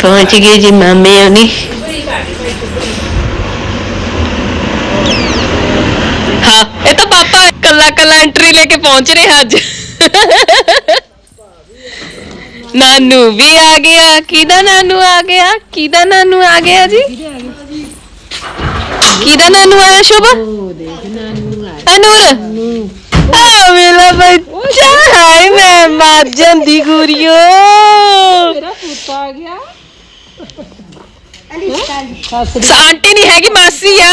ਪਹੁੰਚ ਗਏ ਜੀ ਮਾਮੇ ਉਹਨੀ ਹਾਂ ਇਹ ਤਾਂ ਪਾਪਾ ਕੱਲਾ ਕੱਲਾ ਐਂਟਰੀ ਲੈ ਕੇ ਪਹੁੰਚ ਰਿਹਾ ਅੱਜ ਨਾਨੂ ਵੀ ਆ ਗਿਆ ਕਿਹਦਾ ਨਾਨੂ ਆ ਗਿਆ ਕਿਹਦਾ ਨਾਨੂ ਆ ਗਿਆ ਜੀ ਕਿਹਦਾ ਨਾਨੂ ਆਇਆ ਸ਼ੁਭ ਅਨੂਰ ਆ ਮੇਰਾ ਬੱਚਾ ਹਾਏ ਮੈਂ ਮਰ ਜਾਂਦੀ ਗੁਰੀਓ ਆਂਟੀ ਨਹੀਂ ਹੈਗੀ ਮਾਸੀ ਆ।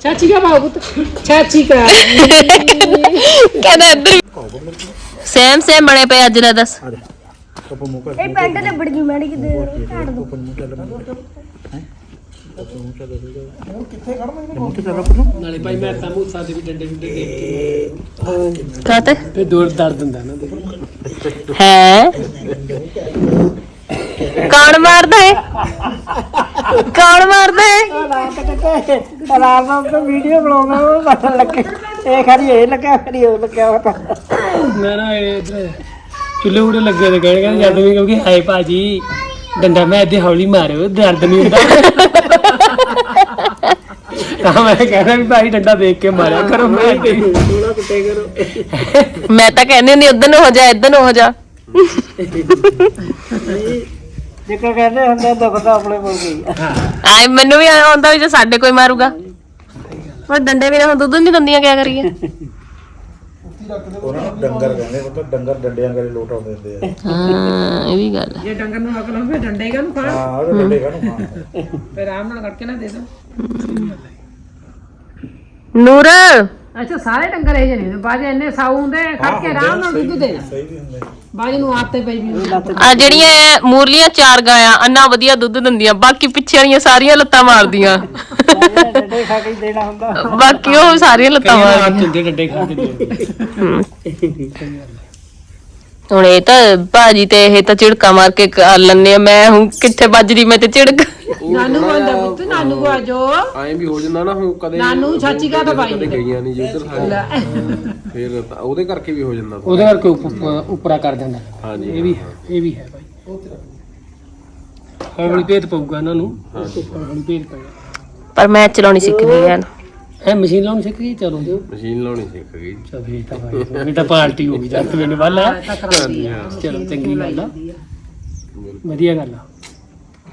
ਚਾਚੀ ਕਾ ਬਾਬੂ ਚਾਚੀ ਕਾ। ਕਹਿੰਦਾ ਇੱਧਰ ਸੇਮ ਸੇਮ ਬਣੇ ਪਏ ਅੱਜ ਦਾ ਦੱਸ। ਇਹ ਪੈਂਟ ਤੇ ਬੜ ਗਈ ਮੈਡੀ ਕਿਤੇ ਝਾੜ ਦੋ ਨਾਲੇ ਭਾਈ ਮੈਂ ਤਾਂ ਮੂਸਾ ਦੇ ਵੀ ਡੰਡੇ ਡੰਡੇ ਦੇਖ ਕੇ ਕਾਤੇ ਤੇ ਦੂਰ ਦਰਦ ਹੁੰਦਾ ਨਾ ਦੇਖੋ। ਹੈ? ਕੌਣ ਮਾਰਦਾ ਹੈ? ਕੌਣ ਮਾਰਦਾ ਹੈ? ਰਾਤ ਨੂੰ ਤਾਂ ਵੀਡੀਓ ਬਣਾਉਣਾ ਉਹ ਪਤਾ ਲੱਗੇ। ਇਹ ਖਰੀ ਇਹ ਲੱਗਾ ਖਰੀ ਉਹ ਲੱਗਾ ਪਤਾ। ਮੈਂ ਨਾ ਇਹ ਇੱਧਰ ਚੁੱਲ੍ਹੇ ਉੜੇ ਲੱਗੇ ਤੇ ਕਹਿੰਦੇ ਜਦ ਵੀ ਕਹੋਗੇ ਹਾਏ ਭਾਜੀ ਡੰਡਾ ਮੈਂ ਇੱਥੇ ਹੌਲੀ ਮਾਰਿਓ ਦਰਦ ਨਹੀਂ ਹੁੰਦਾ। ਤਾਂ ਮੈਂ ਕਹਿੰਦਾ ਵੀ ਭਾਈ ਡੰਡਾ ਦੇਖ ਕੇ ਮਾਰਿਆ ਕਰੋ ਮੈਂ ਤੇ ਥੋੜਾ ਕੁੱਟੇ ਕਰੋ ਮੈਂ ਤਾਂ ਕਹਿੰਦੀ ਨਹੀਂ ਉਧਰ ਨੂੰ ਹੋ ਜਾ ਨੂੰ ਹੋ ਜਾ। ਜਿੱਕਾ ਕਹਿੰਦੇ ਹੁੰਦੇ ਦੁੱਖ ਤਾਂ ਆਪਣੇ ਕੋਲ ਗਈ ਆਏ ਮੈਨੂੰ ਵੀ ਆਇਆ ਹੁੰਦਾ ਵੀ ਜੇ ਸਾਡੇ ਕੋਈ ਮਾਰੂਗਾ। ਪਰ ਡੰਡੇ ਵੀ ਨਾ ਹੁਣ ਦੁੱਧ ਨਹੀਂ ਦਿੰਦੀਆਂ ਕਿਆ ਕਰੀਏ? ਉਹਨਾਂ ਨੂੰ ਡੰਗਰ ਕਹਿੰਦੇ ਉਹ ਤਾਂ ਡੰਗਰ ਡੰਡਿਆਂ ਕਰੇ ਲੋਟ ਆਉਂਦੇ ਹੁੰਦੇ ਆ। ਹਾਂ ਇਹ ਵੀ ਗੱਲ ਹੈ ਜੇ ਡੰਗਰ ਨੂੰ ਅਕਲ ਹੋਵੇ ਡੰਡੇ ਕਾ ਨੂੰ ਖਾ ਹਾਂ ਉਹ ਡੰਡੇ ਕਾਹਨੂੰ ਖਾਣ। ਫਿਰ ਆਰਾਮ ਨਾਲ ਕਰਕੇ ਨਾ ਦੇ ਦੋ। ਨੂਰ! ਅੱਛਾ ਸਾਰੇ ਡੰਗਰ ਇਹ ਜਿਹੇ ਨੇ। ਬਾਜੇ ਇੰਨੇ ਸਾਊ ਹੁੰਦੇ ਖੜ ਕੇ ਆਰਾਮ ਨਾਲ ਦੁੱਧ ਦੇਣਾ। ਸਹੀ ਵੀ ਹੁੰਦੇ। ਬਾਜੇ ਨੂੰ ਆਤੇ ਪਈ ਵੀ ਆ ਜਿਹੜੀਆਂ ਇਹ ਮੂਰਲੀਆਂ ਚਾਰ ਗਾਵਾਂ ਅੰਨਾ ਵਧੀਆ ਦੁੱਧ ਦਿੰਦੀਆਂ ਬਾਕੀ ਪਿੱਛੇ ਵਾਲੀਆਂ ਸਾਰੀਆਂ ਲੱਤਾਂ ਮਾਰਦੀਆਂ। ਡੰਡੇ ਖਾ ਕੇ ਹੀ ਦੇਣਾ ਹੁੰਦਾ ਬਾਕੀ ਉਹ ਸਾਰੀਆਂ ਲੱਤਾਂ ਮਾਰਦੀਆਂ। ਹੁੰਦੇ ਡੰਡੇ ਖਾ ਕੇ ਦੇ ਹੁਣ ਇਹ ਤਾਂ ਭਾਜੀ ਤੇ ਇਹ ਤਾਂ ਝਿੜਕਾ ਮਾਰ ਕੇ ਕਰ ਲੈਣੇ ਆ। ਮੈਂ ਹੁਣ ਕਿੱਥੇ ਵੱਜਦੀ ਮੈਂ ਤੇ ਝਿੜਕ ਨਾਨੂ ਅੰਦਰ ਪੁੱਤ ਨਾਨੂ ਆਜੋ। ਐਂ ਵੀ ਹੋ ਜਾਂਦਾ ਨਾ ਹੁਣ ਕਦੇ ਨਾਨੂ ਚਾਚੀ ਕਾ ਤਾਂ ਪਾਈ ਕਦੇ ਗਈਆਂ ਨਹੀਂ ਜੀ ਉਧਰ ਫਿਰ ਤਾਂ ਉਹਦੇ ਕਰਕੇ ਵੀ ਹੋ ਜਾਂਦਾ। ਉਹਦੇ ਕਰਕੇ ਉੱਪ- ਉੱਪਰਾ ਕਰ ਦਿੰਦਾ ਹਾਂਜੀ। ਇਹ ਵੀ ਹੈ ਇਹ ਵੀ ਹੈ ਭਾਈ। ਹੌਲੀ ਭੇਤ ਪਊਗਾ ਇਹਨਾਂ ਨੂੰ। ਹੌਲੀ ਭੇਤ ਪਊਗਾ। ਪਰ ਮੈਂ ਚਲਾਉਣੀ ਸਿੱਖ ਗਈ ਯਾਰ ਇਹ ਮਸ਼ੀਨ ਲਾਉਣੀ ਸਿੱਖ ਗਈ? ਚਲੋ ਮਸ਼ੀਨ ਲਾਉਣੀ ਸਿੱਖ ਗਈ। ਚਲ ਫੇਰ ਤਾਂ ਭਾਈ ਇਹ ਤਾਂ ਪਾਰਟੀ ਹੋ ਗਈ ਜਦ ਮੈਨੂੰ ਵਾਲਾ ਚਲੋ ਚੰਗੀ ਗੱਲ ਆ। ਵਧੀਆ ਗੱਲ ਆ।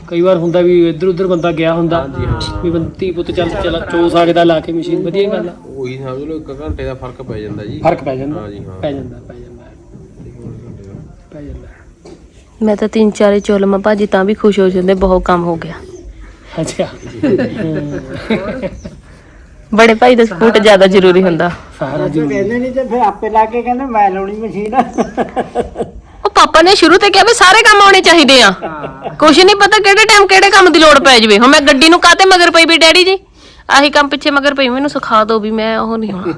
ਕਈ ਵਾਰ ਹੁੰਦਾ ਵੀ ਇੱਧਰ ਉੱਧਰ ਬੰਦਾ ਗਿਆ ਹੁੰਦਾ ਵੀ ਬੰਤੀ ਪੁੱਤ ਚੱਲ ਚੱਲ ਚੋ ਸਕਦਾ ਲਾ ਕੇ ਮਸ਼ੀਨ ਵਧੀਆ ਗੱਲ ਆ। ਉਹੀ ਸਮਝ ਲਓ ਇੱਕ ਘੰਟੇ ਦਾ ਫ਼ਰਕ ਪੈ ਜਾਂਦਾ ਜੀ। ਫ਼ਰਕ ਪੈ ਜਾਂਦਾ। ਹਾਂਜੀ, ਹਾਂ। ਪੈ ਜਾਂਦਾ ਪੈ ਜਾਂਦਾ। ਪੈ ਜਾਂਦਾ। ਮੈਂ ਤਾਂ ਤਿੰਨ ਚਾਰੇ ਚੋਲਮਾ ਭਾਜੀ ਤਾਂ ਵੀ ਖੁਸ਼ ਹੋ ਜਾਂਦੇ ਬਹੁਤ ਕੰਮ ਹੋ ਗਿਆ। ਅੱਛਾ। ਬੜੇ ਭਾਈ ਦਾ ਸਪੋਰਟ ਜ਼ਿਆਦਾ ਜ਼ਰੂਰੀ ਹੁੰਦਾ। ਸਾਰਾ ਜੀ ਕਹਿੰਦੇ ਨਹੀਂ ਤੇ ਫਿਰ ਆਪੇ ਲਾ ਕੇ ਕਹਿੰਦੇ ਮੈਂ ਲਾਉਣੀ ਮਸ਼ੀਨ। ਉਹ ਪਾਪਾ ਨੇ ਸ਼ੁਰੂ ਤੇ ਕਿਹਾ ਵੀ ਸਾਰੇ ਕੰਮ ਆਉਣੇ ਚਾਹੀਦੇ ਆ। ਕੁਛ ਨਹੀਂ ਪਤਾ ਕਿਹੜੇ ਟਾਈਮ ਕਿਹੜੇ ਕੰਮ ਦੀ ਲੋੜ ਪੈ ਜਾਵੇ। ਹੁਣ ਮੈਂ ਗੱਡੀ ਨੂੰ ਕਾਤੇ ਮਗਰ ਪਈ ਵੀ ਡੈਡੀ ਜੀ? ਆਹੀ ਕੰਮ ਪਿੱਛੇ ਮਗਰ ਪਈ ਮੈਨੂੰ ਸਿਖਾ ਦਿਓ ਵੀ ਮੈਂ ਉਹ ਨਹੀਂ ਹੋਣਾ।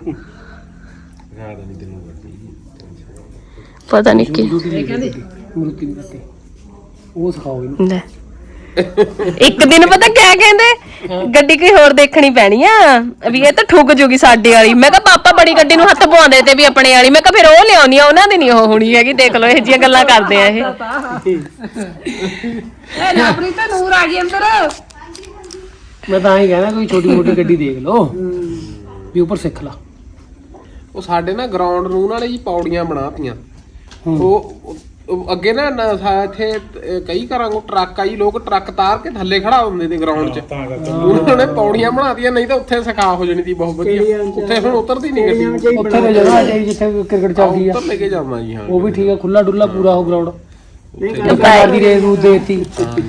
ਪਤਾ ਨਹੀਂ ਕੀ। ਇਹ ਕਹਿੰਦੇ ਮਰੂਤੀ ਮਰੂਤੀ ਉਹ ਸਿਖਾਓ ਇਹਨੂੰ। ਲੈ। ਇੱਕ ਦਿਨ ਪਤਾ ਕਿਆ ਕਹਿੰਦੇ? ਗੱਡੀ ਕੋਈ ਹੋਰ ਦੇਖਣੀ ਪੈਣੀ ਆ। ਵੀ ਇਹ ਤਾਂ ਠੁੱਕ ਜੂਗੀ ਸਾਡੇ ਵਾਲੀ। ਮੈਂ ਕਿਹਾ ਪਾਪਾ ਬੜੀ ਗੱਡੀ ਨੂੰ ਹੱਥ ਪਵਾਉਂਦੇ ਤੇ ਵੀ ਆਪਣੇ ਵਾਲੀ। ਮੈਂ ਕਿਹਾ ਫਿਰ ਉਹ ਲਿਆਉਣੀ ਆ ਉਹਨਾਂ ਦੀ ਨਹੀਂ ਉਹ ਹੋਣੀ ਹੈਗੀ। ਦੇਖ ਲਓ ਇਹ ਜੀਆਂ ਗੱਲਾਂ ਕਰਦੇ ਆ ਇਹ। ਇਹ ਲਾਪਰੀ ਤਾਂ ਨੂਰ ਆ ਗਈ ਅੰਦਰ। ਮੈਂ ਤਾਂ ਹੀ ਕਹਿਣਾ ਕੋਈ ਛੋਟੀ ਮੋਟੀ ਗੱਡੀ ਦੇਖ ਲਓ। ਵੀ ਉੱਪਰ ਸਿੱਖ ਲਾ। ਉਹ ਸਾਡੇ ਨਾ ਗਰਾਊਂਡ ਨੂੰ ਨਾਲੇ ਜੀ ਪੌੜੀਆਂ ਬਣਾਤੀਆਂ ਉਹ ਉਹ ਅੱਗੇ ਨਾ ਨਾ ਸਾ- ਇੱਥੇ ਅਹ ਕਈ ਘਰਾਂ ਕੋਲ ਟਰੱਕ ਆਈ ਲੋਕ ਟਰੱਕ ਤਾਰ ਕੇ ਥੱਲੇ ਖੜਾ ਹੁੰਦੇ ਤੇ ਗਰਾਊਂਡ 'ਚ। ਉਹਨਾਂ ਨੇ ਪੌੜੀਆਂ ਬਣਾਤੀਆਂ ਨਹੀਂ ਤਾਂ ਉੱਥੇ ਸਿਖਾ ਹੋ ਜਾਣੀ ਸੀ ਬਹੁਤ ਵਧੀਆ। ਉੱਥੇ ਹੁਣ ਉਤਰਦੀ ਨਹੀਂ ਗੱਡੀ। ਉੱਥੇ ਤੇ ਜਗ੍ਹਾ ਚਾਹੀਦੀ ਜਿੱਥੇ ਕ੍ਰਿਕਟ ਚੱਲਦੀ ਆ। ਉੱਤਰ ਲੈ ਕੇ ਜਾਵਾਂ ਜੀ ਹਾਂ। ਉਹ ਵੀ ਠੀਕ ਆ ਖੁੱਲਾ ਡੁੱਲਾ ਪੂਰਾ ਹੋ ਗਰਾਊਂਡ ਕਾਰ ਦੀ ਰੇਸ ਰੂ ਦੇਤੀ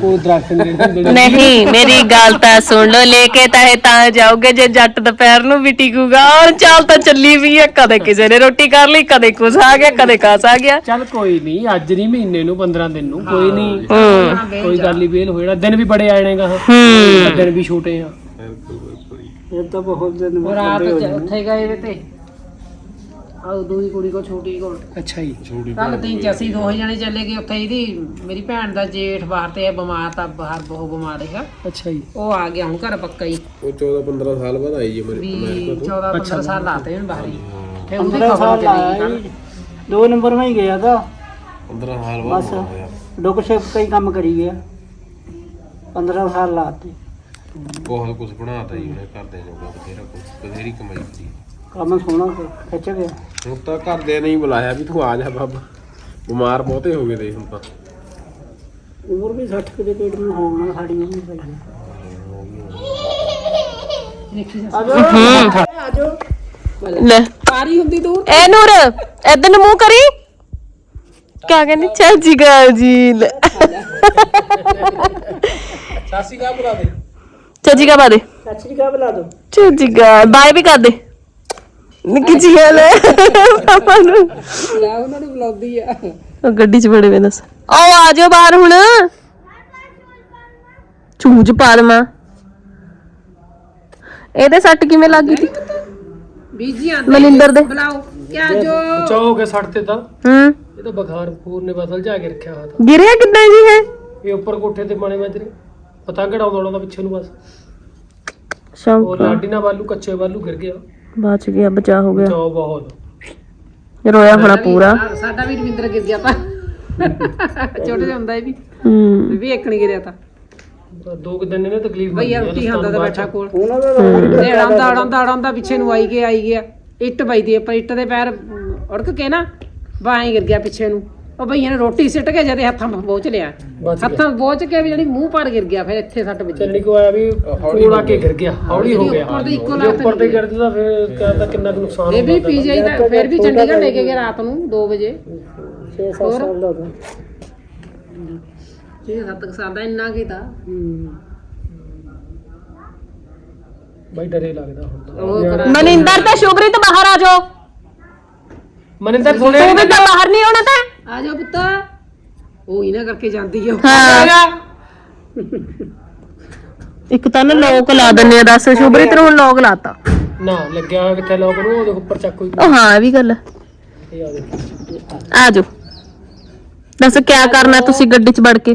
ਕੋਈ ਦਰਖਤ ਨਹੀਂ ਦੇਣੇ ਨਹੀਂ ਮੇਰੀ ਗੱਲ ਤਾਂ ਸੁਣ ਲਓ ਲੈ ਕੇ ਤਾਂ ਇਹ ਤਾਂ ਜਾਓਗੇ ਜੇ ਜੱਟ ਦੁਪਹਿਰ ਨੂੰ ਵੀ ਟਿਕੂਗਾ ਔਰ ਚਾਲ ਤਾਂ ਚੱਲੀ ਵੀ ਹੈ ਕਦੇ ਕਿਸੇ ਨੇ ਰੋਟੀ ਕਰ ਲਈ ਕਦੇ ਕੁਛ ਆ ਗਿਆ ਕਦੇ ਕਾਸ ਆ ਗਿਆ। ਚੱਲ ਕੋਈ ਨਹੀਂ ਅੱਜ ਨਹੀਂ ਮਹੀਨੇ ਨੂੰ 15 ਦਿਨ ਨੂੰ ਕੋਈ ਨਹੀਂ। ਹੂੰ। ਕੋਈ ਗੱਲ ਨਹੀਂ ਵੇਲ ਹੋ ਜਾਣਾ ਦਿਨ ਵੀ ਬੜੇ ਆਣੇ ਗਾ ਹੂੰ। ਦਿਨ ਵੀ ਛੋਟੇ ਆ। ਇਹ ਤਾਂ ਬਹੁਤ ਦਿਨ ਰਾਤ ਉੱਥੇ ਗਏ ਵੇ ਤੇ ਆਉ ਦੂਜੀ ਕੁੜੀ ਕੋ ਛੋਟੀ ਕੋਲ। ਅੱਛਾ ਜੀ। ਕੱਲ ਤਿੰਨ ਚ ਅਸੀਂ ਦੋਹੇ ਜਣੇ ਚੱਲੇ ਗਏ ਉੱਥੇ ਇਹਦੀ ਮੇਰੀ ਭੈਣ ਦਾ ਜੇਠ ਬਾਹਰ ਤੇ ਹੈ, ਬਿਮਾਰ ਤਾਂ ਬਾਹਰ ਬਹੁਤ ਬਿਮਾਰ ਹੈਗਾ। ਅੱਛਾ ਜੀ। ਉਹ ਆ ਗਿਆ ਹੁਣ ਘਰ ਪੱਕਾ ਹੀ। ਉਹ 14 15 ਸਾਲ ਬਾਅਦ ਆਈ ਜੀ ਮੇਰੇ ਵੀ 14 15 ਸਾਲ ਲਾਤੇ ਹਨ ਬਾਹਰ ਹੀ। ਫਿਰ ਉਹਦੀ 15 ਖਬਰ ਚੱਲੀ। ਦੋ ਨੰਬਰ ਮੈਂ ਹੀ ਗਿਆ ਤਾਂ। 15 ਸਾਲ ਬਾਅਦ ਦੁੱਖ ਸੁੱਖ ਕਈ ਕੰਮ ਕਰੀ ਗਿਆ। 15 ਸਾਲ ਲਾਤੇ। ਬਹੁਤ ਕੁਝ ਬਣਾਤਾ ਜੀ ਉਹਨੇ ਕਰਦੇ ਨੇ ਬਥੇਰਾ ਕੁਝ ਬਥੇਰੀ ਕਮਾਈ ਕੀਤੀ। ਕੰਮ ਸੋਹਣਾ ਖਿੱਚ ਗਿਆ ਹੁਣ ਤਾਂ ਘਰਦਿਆਂ ਨੇ ਹੀ ਬੁਲਾਇਆ ਵੀ ਤੂੰ ਆ ਜਾ ਬਾਬਾ। ਬਿਮਾਰ ਬਹੁਤੇ ਹੋ ਗਏ ਦੇ ਹੁਣ ਤਾਂ। ਉਮਰ ਵੀ 60 ਕੁ ਦੇ ਪੇਟ ਨੂੰ ਹੋਣਾ ਸਾਡੀ ਉਮਰ ਵੀ ਪਈ ਲੈ। ਪਾਰੀ ਹੁੰਦੀ ਤੂੰ ਐ ਨੂਰ ਇਧਰ ਨੂੰ ਮੂੰਹ ਕਰੀ। ਕਿਆ ਕਹਿੰਦੀ? ਚੱਲ ਜੀ ਗਾਲ ਜੀ ਲੈ। ਸਾਸੀ ਕਾ ਬੁਲਾ ਦੇ। ਚੱਲ ਜੀ ਬਾਦੇ ਕਾ ਬੁਲਾ ਦੋ। ਚੱਲ ਜੀ ਗਾ। ਬਾਏ ਵੀ ਕਰ ਦੇ। ਨਿੱਕੀ ਜੀ ਹੈ। ਪਾਪਾ ਨੂੰ। ਉਹਨਾਂ ਨੂੰ ਬੁਲਾਉਂਦੀ ਆ। ਉਹ ਗੱਡੀ 'ਚ ਬੜੇ ਵੇ ਦੱਸ। ਆਓ ਆ ਜਾਓ ਬਾਹਰ ਹੁਣ। ਚੂਜ ਪਾ ਦੇਵਾਂ ਇਹਦੇ ਸੱਟ ਕਿਵੇਂ ਲੱਗ ਗਈ? ਸੀ ਬੀਜੀ ਆਂਦੇ ਮਨਿੰਦਰ ਦੇ। ਬੁਲਾਓ। ਕਿਆ ਜੋ ਬਚਾਓ ਕੇ ਸੜ ਤੇ ਤਾਂ। ਹੂੰ। ਇਹ ਤਾਂ ਬੁਖਾਰ ਫੂਰ ਨੇ ਬਦਲ ਜਾ ਕੇ ਰੱਖਿਆ ਹੋਇਆ ਤਾਂ। ਗਿਰਿਆ ਕਿੱਦਾਂ ਜੀ ਹੈ ਇਹ ਉੱਪਰ ਕੋਠੇ ਤੇ ਬਣੇ ਮਾਜਰੇ ਪਤੰਗ ਉਡਾਉਂਦਾ ਉਡਾਉਂਦਾ ਪਿੱਛੇ ਨੂੰ ਬਸ। ਉਹ ਸ਼ੌਂਕ ਲਾਡੀ ਨਾਲ ਬਾਲੂ ਕੱਚੇ ਬਾਲੂ ਗਿਰ ਗਿਆ ਬਚ ਗਿਆ ਬਚਾ ਹੋ ਗਿਆ। ਬਚਾਓ ਬਹੁਤ। ਰੋਇਆ ਹੋਣਾ ਪੂਰਾ। ਸਾਡਾ ਵੀ ਰਵਿੰਦਰ ਗਿਰ ਗਿਆ ਤਾਂ। ਛੋਟੇ ਜਿਹਾ ਹੁੰਦਾ ਇਹ ਵੀ। ਹੂੰ। ਵੀ ਨਹੀਂ ਗਿਰਿਆ ਤਾਂ। ਦੋ ਕੁ ਦਿਨ ਇਹਨੇ ਤਕਲੀਫ ਭਈਆ ਦਿੱਤੀ ਆ, ਰੋਟੀ ਖਾਂਦਾ ਤਾਂ। ਬੈਠਾ ਕੋਲ। ਉਹਨਾਂ ਦਾ ਤੇ ਅੜਾਂਦਾ ਅੜਾਂਦਾ ਅੜਾਂਦਾ ਪਿੱਛੇ ਨੂੰ ਆਈ ਗਿਆ ਆਈ ਗਿਆ। ਇੱਟ ਵੱਜਦੀ ਪਰ ਇੱਟ ਦੇ ਪੈਰ ਅਮ, ਉੜਕ ਕੇ ਨਾ ਬਾਹੀਂ ਗਿਰ ਗਿਆ ਪਿੱਛੇ ਨੂੰ। ਉਹ ਭਈਆ ਨੇ ਰੋਟੀ ਸਿੱਟ ਕੇ ਜਦੇ ਹੱਥਾਂ 'ਚ ਬੋਝ ਲਿਆ। ਬਚ ਗਿਆ। ਹੱਥਾਂ 'ਚ ਬੋਝ ਕੇ ਵੀ ਜਿਹੜੀ ਮੂੰਹ ਪਰ ਗਿਰ ਗਿਆ ਫਿਰ ਇੱਥੇ ਸੱਟ ਵੱਜੀ। ਚੱਲਣੀ ਕੋ ਆਇਆ ਵੀ ਕੋਲ ਆ ਕੇ ਗਿਰ ਗਿਆ ਹੌਲੀ ਹੋ ਗਿਆ। ਉੱਪਰ ਦੀ ਇੱਕੋ ਜੇ ਲੱਤ ਉੱਪਰ ਤੇ ਗਿਰਦਾ ਤਾਂ ਫਿਰ ਕਹਿੰਦਾ ਕਿੰਨਾ ਕੁ ਨੁਕਸਾਨ ਇਹ ਵੀ ਹੁੰਦਾ। ਪੀਜੀ ਦਾ ਫਿਰ ਵੀ ਚੰਡੀਗੜ੍ਹ ਲੈ ਕੇ ਗਏ ਰਾਤ ਨੂੰ 2 ਵਜੇ। 6-7 ਸਾਲ ਦਾ ਉਦੋਂ। ਜੀ ਸੱਤ ਸਾਲ ਦਾ ਇੰਨਾ ਕੀ ਤਾਂ। ਬਾਈ ਡਰੇ ਲੱਗਦਾ ਤਾਂ ਉਹ ਕਰਾ ਮਨਿੰਦਰ ਤੇ ਸ਼ੁਭਰੀਤ ਬਾਹਰ ਆ ਜਾਓ। ਮਨਿੰਦਰ ਤੂੰ ਸੁਣਿਆ ਵੀ ਤਾਂ ਬਾਹਰ ਨਹੀਂ ਆਉਣਾ ਤਾਂ। ਆ ਜਾਓ ਪੁੱਤ। ਉਹ ਹੀ ਨਾ ਕਰਕੇ ਜਾਂਦੀ ਹਾਂ। ਇੱਕ ਤਾਂ ਨਾ ਲੋਕ ਲਾ ਦਿੰਨੇ ਆ ਦੱਸ ਸ਼ੁਭਰੀਤ ਨੂੰ ਹੁਣ ਲੋਕ ਲਾਤਾ। ਨਾ ਲੱਗਿਆ ਹੋਇਆ ਕਿੱਥੇ ਲੋਕ ਨੂੰ ਉਹਦੇ ਉੱਪਰ ਚੱਕ ਕੋਈ। ਉਹ ਹਾਂ ਇਹ ਵੀ ਗੱਲ। ਇਹ ਆ ਦੇਖੋ। ਆ ਜਾਓ। ਦੱਸ ਕਿਆ ਕਰਨਾ ਤੁਸੀਂ ਗੱਡੀ 'ਚ ਵੜ ਕੇ?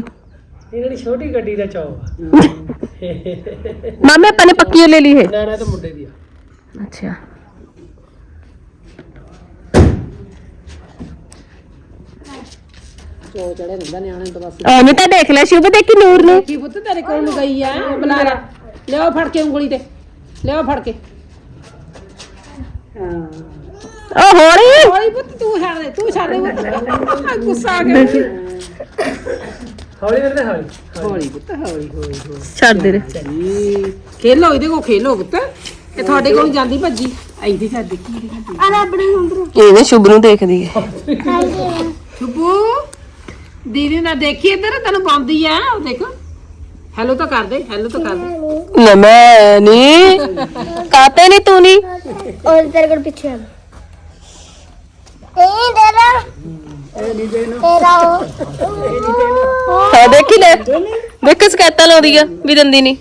ਇਹ ਜਿਹੜੀ ਛੋਟੀ ਗੱਡੀ ਦਾ ਚੌਕ ਆ। ਮਾਮੇ ਆਪਾਂ ਨੇ ਪੱਕੀ ਲੈ ਲਈ ਹੈ ਨਾ ਨਾ ਤਾਂ ਮੁੰਡੇ ਦੀ ਆ। ਅੱਛਾ। ਚੋ ਚੜੇ ਰਹਿੰਦਾ ਨਿਆਣੇ ਤੋਂ ਬਸ। ਐਵੇਂ ਤਾਂ ਦੇਖ ਲੈ ਸ਼ੁਭ ਦੇਖੀ ਨੂਰ ਨੂੰ? ਕੀ ਪੁੱਤ ਤੇਰੇ ਕੋਲ ਨੂੰ ਗਈ ਆ ਬੁਲਾ ਲੈ। ਲਿਆਓ ਫੜ ਕੇ ਉਂਗਲੀ ਤੇ। ਲਿਆਓ ਫੜ ਕੇ। ਉਹ ਹੋਣੀ ਹੌਲੀ ਪੁੱਤ ਤੂੰ ਛੱਡ ਦੇ ਤੂੰ ਛੱਡ ਦੇ ਪੁੱਤ। ਆ, ਗੁੱਸਾ ਆ ਗਿਆ। ਹੌਲੀ ਕਰਦੇ ਹੌਲੀ। ਹੌਲੀ ਪੁੱਤ ਹੌਲੀ ਹੌਲੀ ਹੌਲੀ। ਛੱਡ ਦੇ ਰੇ। ਚੱਲੀ। ਖੇਲੋ ਇਹਦੇ ਕੋਲ ਖੇਲੋ ਪੁੱਤ। ਇਹ ਤੁਹਾਡੇ ਕੋਲ ਜਾਂਦੀ ਭੱਜੀ। ਐਂਦੀ ਛੱਡ ਦੇਖੀ ਇਹਦੀ ਆਪਣੀ ਹੁੰਦਰ ਇਹਨੇ ਸ਼ੁਭ ਨੂੰ ਦੇਖਦੀ ਹੈ। ਸ਼ੁਭੂ? ਦੀਦੀ ਨਾ ਦੇਖੀ ਇੱਧਰ ਤੈਨੂੰ ਪਾਉਂਦੀ ਆ ਉਹ ਦੇਖ। ਹੈਲੋ ਤਾਂ ਕਰ ਦੇ ਹੈਲੋ ਤਾਂ ਕਰ ਦੇ। ਨਾ ਮੈਂ ਨਹੀਂ ਕਾਤੇ ਨਹੀਂ ਤੂੰ ਨਹੀਂ ਔਰ ਤੇਰੇ ਕੋਲ ਪਿੱਛੇ ਆ। ਇਹ ਤੇਰਾ ਤੇਰਾ ਉਹ। ਹਾਂ ਦੇਖੀ ਲੈ। ਦੇਖ ਸਕੈਤਾ ਲਾਉਂਦੀ ਆ ਵੀ ਦੰਦੀ ਨਹੀਂ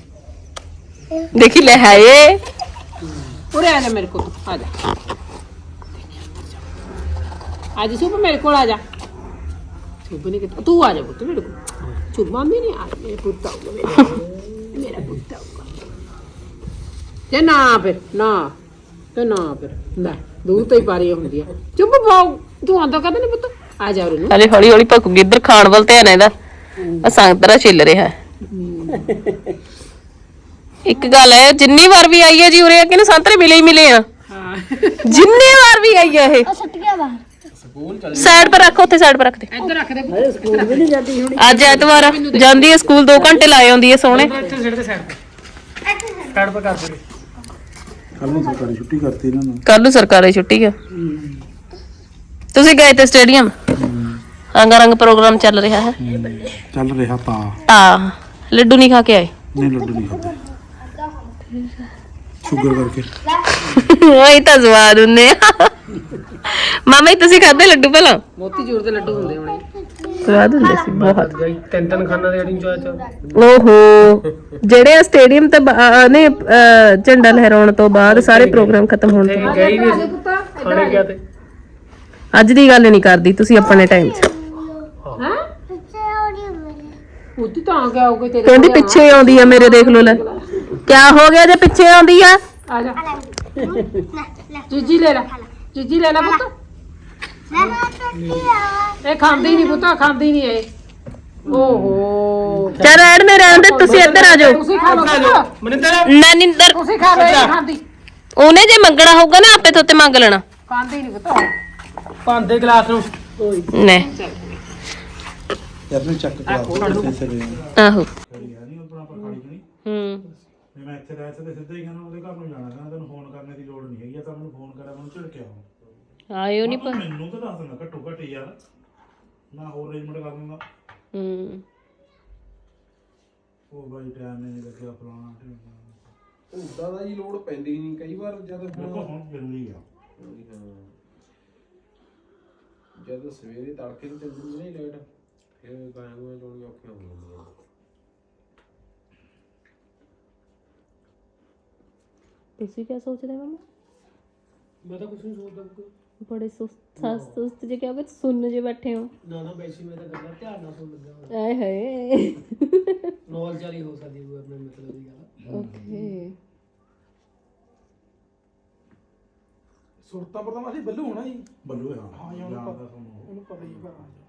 ਦੇਖੀ ਲੈ ਹਾਏ। ਉਰੇ ਆ ਜਾ ਮੇਰੇ ਕੋਲ ਤੂੰ, ਆ ਜਾ। ਆ ਜਾ ਸ਼ੁਭ ਮੇਰੇ ਕੋਲ ਆ ਜਾ। ਸ਼ੁਭ ਨਹੀਂ ਕਿਤੇ। ਤੂੰ ਆ ਜਾ ਪੁੱਤ ਮੇਰੇ ਕੋਲ। ਸ਼ੁਭ ਮੰਮੀ ਨਹੀਂ ਆ ਮੇਰੇ ਪੁੱਤ ਆਊਗਾ। ਮੇਰਾ ਮੇਰਾ ਪੁੱਤ ਆਊਗਾ। ਤੇ ਨਾ ਫਿਰ ਨਾ ਤੇ ਨਾ ਫਿਰ। ਲੈ ਦੂਰ ਤੋਂ ਹੀ ਪਾਰੀ ਹੁੰਦੀ ਆ। ਚੁੱਪ ਪਾਉ ਤੂੰ ਆਂਦਾ ਕਦੇ ਨਹੀਂ ਪੁੱਤ? ਆ ਜਾ ਉਰੇ ਨੂੰ। ਹਲੇ ਹੌਲੀ ਹੌਲੀ ਭੱਕੂਗੀ ਇੱਧਰ ਖਾਣ ਵੱਲ ਧਿਆਨ ਇਹਦਾ। ਆ ਸੰਗਤਰਾ ਛਿੱਲ ਰਿਹਾ। ਹੈ। ਇੱਕ ਗੱਲ ਹੈ ਜਿੰਨੀ ਵਾਰ ਵੀ ਆਈ ਹੈ ਜੀ ਉਰੇ ਆ ਕੇ ਨਾ ਸੰਤਰੇ ਮਿਲੇ ਹੀ ਮਿਲੇ ਆ। ਹਾਂ। ਜਿੰਨੀ ਵਾਰ ਵੀ ਆਈ ਹੈ ਇਹ। ਉਹ ਸੁੱਟ ਗਿਆ ਬਾਹਰ। ਸਾਈਡ ਪਰ ਰੱਖ ਉੱਥੇ ਸਾਈਡ ਪਰ ਰੱਖ ਦੇ। ਇੱਧਰ ਰੱਖ ਦੇ। ਸਕੂਲ ਵੀ ਨਹੀਂ ਜਾਂਦੀ ਹੁਣ। ਅੱਜ ਐਤਵਾਰ ਆ, ਜਾਂਦੀ ਹੈ ਸਕੂਲ 2 ਘੰਟੇ ਲਾਏ ਆਉਂਦੀ ਹੈ ਸੋਹਣੇ। ਇੱਥੇ ਸਿੱਟ ਦੇ ਸਾਈਡ ਤੇ। ਸਾਈਡ ਪਰ ਕਰ ਦੇ। ਕੱਲ ਨੂੰ ਸਰਕਾਰੀ ਛੁੱਟੀ ਕਰਤੀ ਇਹਨਾਂ ਨੂੰ। ਕੱਲ ਨੂੰ ਸਰਕਾਰੀ ਛੁੱਟੀ ਆ। ਤੁਸੀਂ ਗਏ ਤੇ ਸਟੇਡੀਅਮ ਰੰਗਾ ਰੰਗ ਪ੍ਰੋਗਰਾਮ ਚੱਲ ਰਿਹਾ ਹੈ। ਚੱਲ ਰਿਹਾ ਤਾਂ। ਆ ਲੱਡੂ ਨਹੀਂ ਖਾ ਕੇ ਆਏ। ਨਹੀਂ ਲੱਡੂ ਨਹੀਂ ਖਾਂਦੇ ਸ਼ੂਗਰ ਕਰਕੇ। ਉਹੀ ਤਾਂ ਸਵਾਦ ਹੁੰਦੇ ਆ। ਮਾਮਾ ਜੀ ਤੁਸੀਂ ਖਾਦੇ ਲੱਡੂ ਪਹਿਲਾਂ? ਮੋਤੀ ਜੂਰ ਦੇ ਲੱਡੂ ਹੁੰਦੇ ਹੋਣੇ। ਸਵਾਦ ਹੁੰਦੇ ਸੀ ਬਹੁਤ। ਗਈ ਤਿੰਨ ਤਿੰਨ ਖਾਨਾ ਦੇ ਅੜਿੰਗ ਚੋਇਆ ਚਾ ਓਹੋ। ਜਿਹੜੇ ਸਟੇਡੀਅਮ ਤੇ ਬ- ਅਹ ਨੇ ਅਹ ਝੰਡਾ ਲਹਿਰਾਉਣ ਤੋਂ ਬਾਅਦ ਸਾਰੇ ਪ੍ਰੋਗਰਾਮ ਖਤਮ ਹੋਣ ਤੋਂ ਬਾਅਦ। ਗਈ ਨਹੀਂ ਖਾਣੇ ਗਿਆ ਤੇ? ਅੱਜ ਦੀ ਗੱਲ ਨਹੀਂ ਕਰਦੀ ਤੁਸੀਂ ਆਪਣੇ ਟਾਈਮ 'ਚ। ਹਾਂ। ਪਿੱਛੇ ਹੋਣੀ ਮੇਰੇ ਉੱਤੀ ਤਾਂ ਆ ਗਿਆ ਹੋਗੇ ਤੇਰੇ ਕਹਿੰਦੀ ਪਿੱਛੇ ਆਉਂਦੀ ਆ ਮੇਰੇ ਦੇਖ ਲੋ ਲੈ। ਕਿਆ ਹੋ ਗਿਆ ਜੇ ਪਿੱਛੇ ਆਉਂਦੀ ਆ? ਆ ਜਾ। ਜੀਜੀ ਲੈ ਲੈ। ਜੀਜੀ ਲੈ ਲੈ ਪੁੱਤ। ਇਹ ਖਾਂਦੀ ਨਹੀਂ ਪੁੱਤ ਖਾਂਦੀ ਨਹੀਂ ਇਹ। ਓਹੋ। ਚਲ ਰਹਿਣ ਦੇ ਰਹਿਣ ਦੇ ਤੁਸੀਂ ਇੱਧਰ ਆ ਜਾਓ। ਤੁਸੀਂ ਖਾ ਲਓ ਮਨਿੰਦਰ। ਨਨਿੰਦਰ ਤੁਸੀਂ ਖਾ ਲਓ ਇਹ ਖਾਂਦੀ। ਉਹਨੇ ਜੇ ਮੰਗਣਾ ਹੋਊਗਾ ਨਾ ਆਪੇ ਤੋਤੇ ਮੰਗ ਲੈਣਾ। ਖਾਂਦੀ ਨਹੀਂ ਪਤਾ। ਭਾਂਦੇ ਗਲਾਸ ਨੂੰ। ਨੇ ਯਾਰ ਨੂੰ ਚੱਕ ਕਰਾ ਆਹੋ ਨਹੀਂ ਆਪਣਾ ਪਰ ਖਾਲੀ ਨਹੀਂ ਹੂੰ। ਜੇ ਮੈਂ ਇੱਥੇ ਰਹਿ ਤੇ ਸਿੱਧਾ ਹੀ ਕਹਿੰਦਾ ਉਹਦੇ ਘਰ ਨੂੰ ਜਾਣਾ ਕਹਿੰਦਾ ਤੈਨੂੰ ਫੋਨ ਕਰਨੇ ਦੀ ਲੋੜ ਨਹੀਂ ਹੈਗੀ ਆ ਤਾਂ ਮੈਨੂੰ ਫੋਨ ਕਰਿਆ ਮੈਨੂੰ ਝਿੜਕਿਆ ਉਹ ਆਇਓ ਨਹੀਂ ਪਰ ਮੈਨੂੰ ਤਾਂ ਦੱਸ ਦਿੰਦਾ ਘੱਟੋ ਘੱਟ ਯਾਰ। ਮੈਂ ਹੋਰ ਅਰੇਂਜਮੈਂਟ ਕਰ ਦਿੰਦਾ ਹੂੰ। ਉਹ ਬਾਈ ਟਾਈਮ ਨਹੀਂ ਲੱਗਿਆ ਫਲਾਣਾ ਢੀਂਗਣਾ। ਉਦਾਂ ਦਾ ਜੀ ਲੋਡ ਪੈਂਦੀ ਨਹੀਂ ਕਈ ਵਾਰ ਜਦ ਦੇਖੋ ਹੁਣ ਜ਼ਰੂਰੀ ਆ। ਜਦ ਸਵੇਰੇ ਤੜਕੇ ਨੂੰ ਚੱਲ ਜਾਂਦੀ ਨਹੀਂ ਲਾਈਟ ਫਿਰ ਗਾਂ ਗੂਆਂ ਚੋਣੀਆਂ ਔਖੀਆਂ ਹੋ ਜਾਂਦੀਆਂ ਤੁਸੀਂ ਕੀ ਸੋਚਦੇ ਮਮਾ ਮੈਂ ਤਾਂ ਕੁਝ ਨਹੀਂ ਸੋਚਦਾ ਬੜੇ ਸੁਸਤ ਸੁਸਤ ਜੇ ਕਿਹਾ ਸੁਣਨ ਜੇ ਬੈਠੇ ਹੋ। ਨਾ ਨਾ ਵੈਸੇ ਮੈਂ ਤਾਂ ਗੱਲਾਂ ਧਿਆਨ ਨਾਲ ਸੁਣ ਲੱਗਾ ਆਏ ਹਾਏ। ਨੌਲੇਜ ਵਾਲੀ ਹੋ ਸਕਦੀ ਹੈ ਆਪਣੇ ਮਤਲਬ ਦੀ ਗੱਲ। ਓਕੇ। ਸੁਰਤਾ ਪਰ ਤਾਂ ਅਸੀਂ ਬੱਲੂ ਹੋਣਾ ਜੀ। ਬੱਲੂ ਹੈ ਹਾਂ। ਜਾਣਦਾ ਤੁਹਾਨੂੰ ਉਹਨੂੰ ਪਤਾ ਹੀ ਹੈ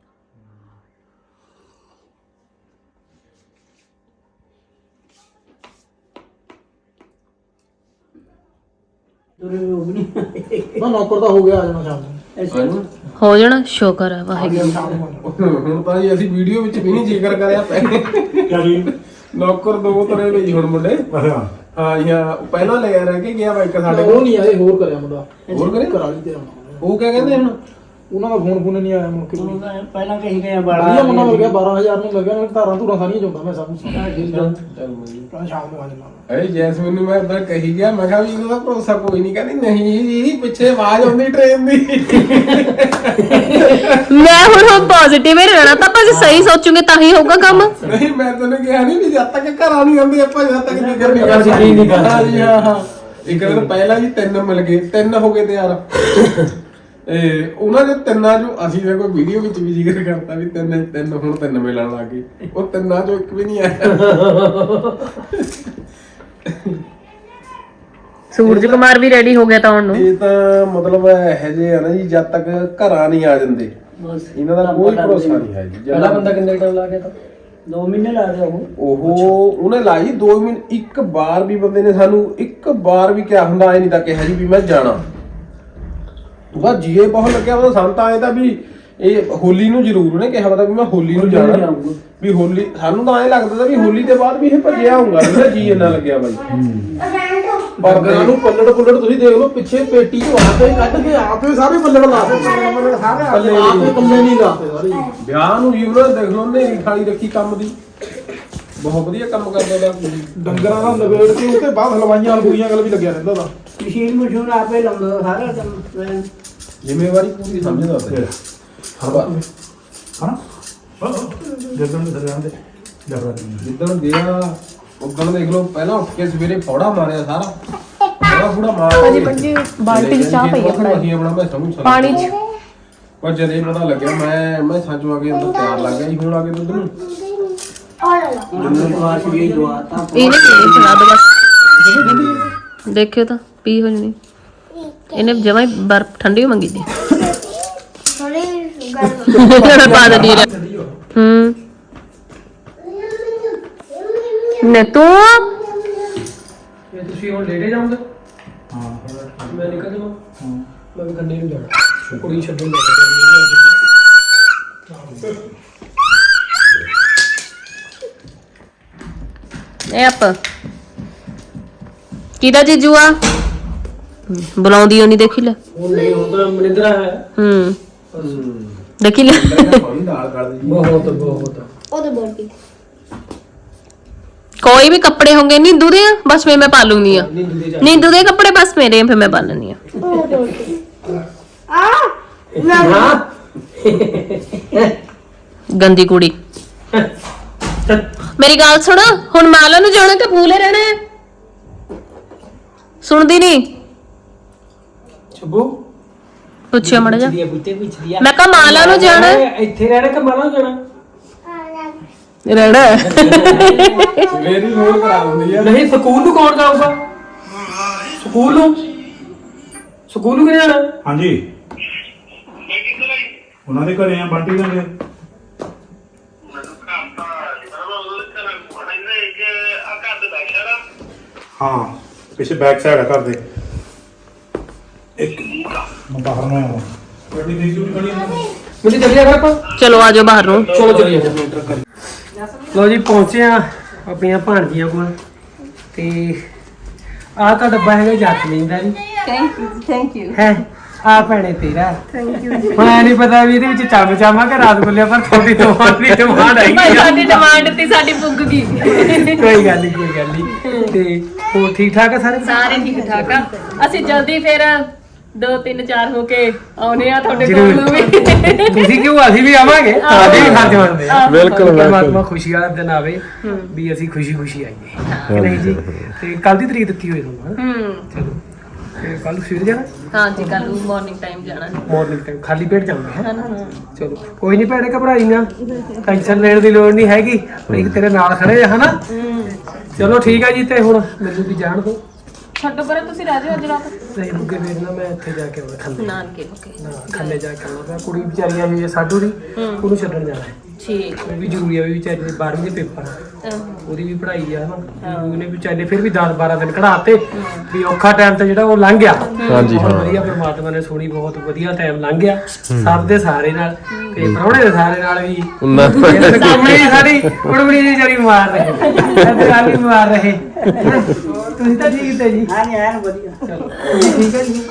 ਘਰ ਨਾ ਨੌਕਰ ਤਾਂ ਹੋ ਗਿਆ ਆ ਜਾਣਾ ਸ਼ਾਮ ਨੂੰ। ਹੋ ਜਾਣਾ? ਸ਼ੁਕਰ ਹੈ ਵਾਹਿਗੁਰੂ। ਸ਼ਾਮ ਨੂੰ। ਹੁਣ ਤਾਂ ਜੀ ਅਸੀਂ ਵੀਡੀਓ ਵਿੱਚ ਵੀ ਨਹੀਂ ਜ਼ਿਕਰ ਕਰਿਆ ਪਹਿਲੇ ਕਿਆ ਜੀ? ਨੌਕਰ ਦੋ ਤਰੇ ਵੇ ਹੁਣ ਮੁੰਡੇ। ਅੱਛਾ। ਹਾਂ ਜੀ ਹਾਂ ਉਹ ਪਹਿਲਾਂ ਲੈ ਰਹਿ ਕੇ ਗਿਆ ਵਾ ਇੱਕ ਸਾਡੇ ਉਹ ਕੋਲ? ਨਹੀਂ ਆਏ ਹੋਰ ਕਰਿਆ ਮੁੰਡਾ। ਹੋਰ ਕਰੇ ਕਰਾ ਲਈ ਤੇ ਆਉਣਾ। ਉਹ ਕਿਆ ਕਹਿੰਦੇ ਹੁਣ? ਉਹਨਾਂ ਦਾ ਫੋਨ ਫੋਨ ਨਹੀਂ ਆਇਆ ਮੁੜ ਕੇ ਪਹਿਲਾਂ ਕਹੀ ਗਏ ਵਧੀਆ ਮੁੰਡਾ ਮਿਲ ਗਿਆ 12000 ਨੂੰ ਲੱਗਿਆ ਨਾਲ ਧਾਰਾਂ ਧੂਰਾਂ ਸਾਰੀਆਂ ਚੋਂਦਾ ਮੈਂ ਸਭ ਨੂੰ ਸੁਣਿਆ। ਤਾਂ ਸ਼ਾਮ ਨੂੰ ਆ ਜਾਣਾ। ਅਰੇ ਜੈਸਮੀਨ ਨੂੰ ਮੈਂ ਉਦੋਂ ਕਹੀ ਗਿਆ ਮੈਂ ਕਿਹਾ ਵੀ ਇਹਦਾ ਤਾਂ ਭਰੋਸਾ ਕੋਈ ਨਹੀਂ ਕਹਿੰਦੀ ਨਹੀਂ ਜੀ ਪਿੱਛੇ ਆਵਾਜ਼ ਆਉਂਦੀ ਟ੍ਰੇਨ ਦੀ। ਮੈਂ ਹੁਣ ਹੁਣ ਪੋਜ਼ਿਟਿਵ ਹੀ ਰਹਿਣਾ ਤਾਂ ਆਪਾਂ ਜੇ ਸਹੀ ਸੋਚੂਗੇ ਤਾਂ ਹੀ ਹੋਊਗਾ ਕੰਮ। ਨਹੀਂ ਮੈਂ ਤੈਨੂੰ ਕਿਹਾ ਨਹੀਂ ਵੀ ਜਦ ਤੱਕ ਘਰਾਂ ਨਹੀਂ ਆਉਂਦੇ ਆਪਾਂ ਜਦ ਤੱਕ ਜ਼ਿਕਰ ਨਹੀਂ ਆਪਾਂ ਯਕੀਨ ਨਹੀਂ ਕਰ ਹਾਂ ਜੀ ਹਾਂ ਹਾਂ। ਇੱਕ ਦਿਨ ਪਹਿਲਾਂ ਜੀ ਤਿੰਨ ਮਿਲ ਗਏ ਤਿੰਨ ਹੋ ਗਏ ਤਿਆਰ। ਇਹ ਉਹਨਾਂ ਦੇ ਤਿੰਨਾਂ ਚੋਂ ਅਸੀਂ ਨੇ ਕੋਈ ਵੀਡੀਓ ਵਿੱਚ ਵੀ ਜ਼ਿਕਰ ਕਰਤਾ ਵੀ ਤਿੰਨ ਤਿੰਨ ਹੁਣ ਤਿੰਨ ਮਿਲਣ ਲੱਗ ਗਏ। ਉਹ ਤਿੰਨਾਂ ਚੋਂ ਇੱਕ ਵੀ ਨਹੀਂ ਆਇਆ। ਸੂਰਜ ਕੁਮਾਰ ਵੀ ਰੈਡੀ ਹੋ ਗਿਆ ਤਾਂ ਆਉਣ ਨੂੰ। ਇਹ ਤਾਂ ਮਤਲਬ ਇਹ ਜੇ ਆ ਨਾ ਜੀ ਜਦ ਤੱਕ ਘਰਾਂ ਨਹੀਂ ਆ ਜਾਂਦੇ। ਇਹਨਾਂ ਦਾ ਕੋਈ ਭਰੋਸਾ ਨਹੀਂ ਹੈ ਜੀ ਪਹਿਲਾ ਬੰਦਾ ਕਿੰਨੇ ਟਾਈਮ ਲਾ ਗਿਆ ਤਾਂ? 2 ਮਹੀਨੇ ਲਾ ਦੇ ਉਹ ਉਹ ਉਹਨੇ ਲਾਈ 2 ਮਿੰਟ ਇੱਕ ਵਾਰ ਵੀ ਬੰਦੇ ਨੇ ਸਾਨੂੰ ਇੱਕ ਵਾਰ ਵੀ ਕਿਹਾ ਹੁੰਦਾ ਐ ਨਹੀਂ ਤਾਂ ਕਿਹਾ ਜੀ ਵੀ ਮੈਂ ਜਾਣਾ। ਉਹਦਾ ਜੀਏ ਬਹੁਤ ਲੱਗਿਆ ਉਹਦਾ ਸੰਤ ਆਏ ਤਾਂ ਵੀ ਇਹ ਹੋਲੀ ਨੂੰ ਜ਼ਰੂਰ ਉਹਨੇ ਕਿਹਾ ਪਤਾ ਵੀ ਮੈਂ ਹੋਲੀ ਨੂੰ ਜਾਣਾ। ਵੀ ਹੋਲੀ ਸਾਨੂੰ ਤਾਂ ਐ ਲੱਗਦਾ ਤਾਂ ਵੀ ਹੋਲੀ ਦੇ ਬਾਅਦ ਵੀ ਇਹ ਭੱਜਿਆ ਆਉਂਗਾ ਇਹਦਾ ਜੀ ਇੰਨਾ ਲੱਗਿਆ ਬਾਈ। ਬਰਗਰਾਂ ਨੂੰ ਪੱਲੜ ਪੁੱਲੜ ਤੁਸੀਂ ਦੇਖ ਲਓ ਪਿੱਛੇ ਪੇਟੀ ਚੋਂ ਆਪੇ ਕੱਢ ਕੇ ਆਪੇ ਸਾਰੇ ਪੱਲੜ ਲਾ ਦਿੱਤੇ। ਸਾਰੇ ਪੱਲੇ ਆਪੇ ਪੱਲੇ ਨਹੀਂ ਲਾਤੇ ਸਾਰੇ। ਵਿਆਹ ਨੂੰ ਜੀ ਉਹਨੇ ਦੇਖ ਲਓ ਉਹਨੇ ਖਾਲੀ ਰੱਖੀ ਕੰਮ ਦੀ। ਬਹੁਤ ਵਧੀਆ ਕੰਮ ਕਰਦਾ ਦਾ ਡੰਗਰਾਂ ਦਾ ਲਵੇੜ ਕੇ ਉੱਤੇ ਬਾਅਦ ਹਲਵਾਈਆਂ ਕੁੜੀਆਂ ਗੱਲ ਵੀ ਲੱਗਿਆ ਰਹਿੰਦਾ ਦਾ ਮਸ਼ੀਨ ਮਸ਼ੂਨ ਆਪੇ ਲਾਉਂਦਾ ਸਾਰਾ ਕੰਮ ਜ਼ਿੰਮੇਵਾਰੀ ਪੂਰੀ ਸਮਝਦਾ ਸੀ ਹਾਂ ਜਦੋਂ ਦੇ ਦਰਿਆ ਦੇ ਜਬਰਾ ਜਿੱਦਣ ਗਿਆ ਉਦੋਂ ਦੇਖ ਲਓ ਪਹਿਲਾਂ ਉੱਠ ਕੇ ਸਵੇਰੇ ਫੌੜਾ ਮਾਰਿਆ ਸਾਰਾ ਫੌੜਾ ਫੂੜਾ ਮਾਰ ਭਾਜੀ ਪੰਜੀ ਬਾਲਟੀ ਚ ਚਾਹ ਪਈ ਆ ਫੜਾ ਅਸੀਂ ਆਪਣਾ ਮੈਂ ਸਮਝ ਪਾਣੀ ਚ ਪਰ ਜਦ ਇਹ ਪਤਾ ਲੱਗਿਆ ਮੈਂ ਮੈਂ ਸਾਜੋ ਆ ਕੇ ਅੰਦਰ ਤਿਆਰ ਲੱਗ ਗਿਆ ਹੁਣ ਆ ਕੇ ਦੁੱਧ ਨੂੰ ਤਾਂ ਇਹਨੇ ਪੀਣੀ ਸੁਣਾ ਦੋ ਬਸ ਦੇਖਿਓ ਤਾਂ ਪੀ ਹੋ ਜਣੀ ਇਹਨੇ ਜਮਾ ਹੀ ਬਰਫ ਠੰਡੀ ਹੋ ਮੰਗੀ ਦੀ ਥੋੜੀ ਗੱਲ ਪਾ ਦੇ ਡੀਰ ਹੂੰ। ਨੇ ਤੂੰ ਇਹ ਤੁਸੀਂ ਹੁਣ ਲੇਟੇ ਜਾਓਗੇ? ਹਾਂ ਮੈਂ ਨਿਕਲ ਜਾਵਾਂ? ਹਾਂ। ਮੈਂ ਵੀ ਗੰਨੇ ਨੂੰ ਜਾਣਾ। ਕੁੜੀ ਛੱਡਣ ਜਾਣਾ। ਇਹ ਆਪ। ਕਿਹਦਾ ਜੀਜੂ ਆ? ਬੁਲਾਉਂਦੀ ਹੋਣੀ ਦੇਖੀ ਲੈ। ਉਹ ਦੇਖੀ ਲੈ। ਕੋਈ ਵੀ ਕੱਪੜੇ ਹੋਗੇ ਨਹੀਂ ਦੁਦੇ ਬਸ ਫੇ ਮੈਂ ਪਾ ਲੂੰਗੀ ਆ। ਨਹੀਂ ਦੁਦੇ ਕੱਪੜੇ ਬਸ ਮੇਰੇ ਫੇ ਮੈਂ ਪਾ ਲੈਣੀ ਆ। ਗੰਦੀ ਕੁੜੀ। ਮੇਰੀ ਗੱਲ ਸੁਣ ਹੁਣ ਮਾਲਾ ਨੂੰ ਜਾਣਾ ਕਿ ਭੂਲੇ ਰਹਿਣਾ ਸੁਣਦੀ ਨਹੀਂ ਸ਼ੁਭੂ ਪੁੱਛਿਆ ਮੜਾ ਜਾ ਪੁੱਛਦੀ ਆ ਬੁੱਤੇ ਪੁੱਛਦੀ ਆ। ਮੈਂ ਕਹਾ ਮਾਲਾ ਨੂੰ ਜਾਣਾ। ਹੈ? ਇਹ ਇੱਥੇ ਰਹਿਣਾ ਕਿ ਮਾਲਾ ਨੂੰ ਜਾਣਾ? ਰਹਿਣਾ। ਹੈ। ਮੇਰੀ ਮੂਡ ਖਰਾਬ ਹੁੰਦੀ ਆ। ਨਹੀਂ ਸਕੂਲ ਨੂੰ ਕੌਣ ਜਾਊਗਾ? ਸਕੂਲ ਨੂੰ? ਸਕੂਲ ਨੂੰ ਕਿਹਨੇ ਜਾਣਾ? ਹਾਂਜੀ। ਉਹਨਾਂ ਦੇ ਘਰੇ ਆ ਬੰਟੀ ਦੇ ਹਾਂ ਪਿੱਛੇ ਬੈਕ ਸਾਈਡ ਆ ਘਰ ਦੇ। ਇੱਕ ਮੈਂ ਬਾਹਰ ਨੂੰ ਆਵਾਂ ਗੱਡੀ ਦੇਖੀ ਵੀ ਖੜੀ ਹੈ ਮੁੰਡੇ ਚੱਲੀਏ ਫਿਰ ਆਪਾਂ? ਚਲੋ ਆਜੋ ਬਾਹਰ ਨੂੰ। ਚਲੋ ਚੱਲੀਏ। ਫਿਰ ਮੋਟਰ ਕਰੀ ਲੋ ਜੀ ਪਹੁੰਚੇ ਆ ਆਪਣੀਆਂ ਭਾਣਜੀਆਂ ਕੋਲ। ਤੇ ਆਹ ਤਾਂ ਡੱਬਾ ਹੈਗਾ ਜੱਟ ਦਾ ਜੀ। ਥੈਂਕ ਯੂ ਥੈਂਕ ਯੂ ਹੈ? ਆ ਭੈਣੇ ਤੇਰਾ। ਥੈਂਕ ਯੂ ਹੁਣ ਐ ਨਹੀਂ ਪਤਾ ਵੀ ਇਹਦੇ ਵਿੱਚ ਚਮ ਚਾਮਾ ਕਿ ਰਾਤ ਗੁੱਲਿਆ ਪਰ ਤੁਹਾਡੀ ਡਿਮਾਂਡ ਦੀ ਡਿਮਾਂਡ ਭਾਈ ਹੈਗੀ ਆ। ਸਾਡੀ ਡਿਮਾਂਡ ਤੇ ਸਾਡੀ ਪੁੱਗ ਗਈ ਕੋਈ ਗੱਲ ਨਹੀਂ ਕੋਈ ਗੱਲ ਨਹੀਂ ਤੇ ਹੋਰ ਠੀਕ ਠਾਕ ਆ ਸਾਰੇ? ਸਾਰੇ ਠੀਕ ਠਾਕ ਆ। ਅਸੀਂ ਜਲਦੀ ਫਿਰ ਦੋ ਤਿੰਨ ਚਾਰ ਹੋ ਕੇ ਆਉਨੇ ਆ ਤੁਹਾਡੇ ਜ਼ਰੂਰ। ਕੋਲ ਨੂੰ ਵੀ। ਤੁਸੀਂ ਕਿਉਂ ਅਸੀਂ ਵੀ ਆਵਾਂਗੇ? ਸਾਡੇ ਵੀ ਫਰਜ਼ ਬਣਦੇ ਆ ਬਿਲਕੁਲ, ਪਰਮਾਤਮਾ ਖੁਸ਼ੀ ਵਾਲਾ ਦਿਨ ਆਵੇ ਵੀ ਅਸੀਂ ਖੁਸ਼ੀ ਖੁਸ਼ੀ ਆਈਏ ਕਿ ਨਹੀਂ ਜੀ? ਤੇ ਕੱਲ ਦੀ ਤਰੀਕ ਦਿੱਤੀ ਹੋਈ ਤੁਹਾਨੂੰ ਹਨਾ? ਹੂੰ। ਚਲੋ। ਤੇ ਕੱਲ ਸਵੇਰ ਜਾਣਾ? ਹਾਂ ਜੀ ਕੱਲ ਨੂੰ ਮਾਰਨਿੰਗ ਟਾਈਮ ਜਾਣਾ। ਮਾਰਨਿੰਗ ਟਾਈਮ ਖਾਲੀ ਪੇਟ ਜਾਵਾਂਗੇ ਹੈਂ? ਹਾਂ ਹਾਂ। ਚਲੋ। ਕੋਈ ਨਹੀਂ ਭੈਣੇ ਘਬਰਾਈ ਨਾ ਟੈਨਸ਼ਨ ਲੈਣ ਦੀ ਲੋੜ ਨਹੀਂ ਹੈਗੀ। ਅਸੀਂ ਤੇਰੇ ਨਾਲ ਖੜੇ ਆ ਹਨਾ? ਚਲੋ ਠੀਕ ਆ ਜੀ ਤੇ ਹੁਣ ਮੈਨੂੰ ਵੀ ਜਾਣ ਦਿਓ। ਛੱਡੋ ਪਰ ਤੁਸੀਂ ਰਹਿ ਜਾਓ ਅੱਜ ਰਾਤ। ਨਹੀਂ ਰੁਕੇ ਵੇਖ ਨਾ ਮੈਂ ਇੱਥੇ ਜਾ ਕੇ ਆਉਣਾ ਖੰਨੇ ਨਾਨਕੇ ਓਕੇ। ਨਾ, ਖੰਨੇ ਜਾ ਕੇ ਆਉਣਾ ਕੁੜੀ ਵਿਚਾਰੀ ਆਈ ਹੈ ਸਾਡੂ ਦੀ ਉਹਨੂੰ ਛੱਡਣ ਜਾਣਾ ਹੈ। ਠੀਕ। ਉਹ ਵੀ ਜ਼ਰੂਰੀ ਹੈ ਵੀ ਵਿਚਾਰੀ ਦੇ 12ਵੀਂ ਦੇ ਪੇਪਰ ਆ। ਅਹ, ਉਹਦੀ ਵੀ ਪੜ੍ਹਾਈ ਆ। ਹਨਾ ਉਹਨੇ ਵਿਚਾਰੇ ਫਿਰ ਵੀ 10 12 ਦਿਨ ਕਢਾਤੇ। ਵੀ ਔਖਾ ਟਾਈਮ ਤੇ ਜਿਹੜਾ ਉਹ ਲੰਘ ਗਿਆ। ਹਾਂਜੀ, ਬਹੁਤ ਹਾਂ। ਵਧੀਆ ਪ੍ਰਮਾਤਮਾ ਨੇ ਸੋਹਣੀ ਬਹੁਤ ਵਧੀਆ ਟਾਈਮ ਲੰਘ ਗਿਆ। ਸਭ ਦੇ ਸਾਰੇ ਨਾਲ। ਤੇ ਪ੍ਰਾਹੁਣੇ ਦੇ ਸਾਰੇ ਨਾਲ ਵੀ। ਉਹਨਾਂ ਤੇ ਸਾਹਮਣੇ ਹੀ ਸਾਡੀ। ਕੁੜਮਣੀ ਜੀ ਜਰੀ ਮਾਰ ਰਹੇ। ਇੱਧਰ ਆ ਵੀ ਮਾਰ ਰਹੇ। ਹੈਂ? ਤੁਸੀਂ ਤਾਂ ਠੀਕ ਤੇ ਜੀ। ਹਾਂ ਜੀ ਐਨ ਵਧੀਆ। ਚਲੋ। ਠੀਕ ਹੈ ਜੀ।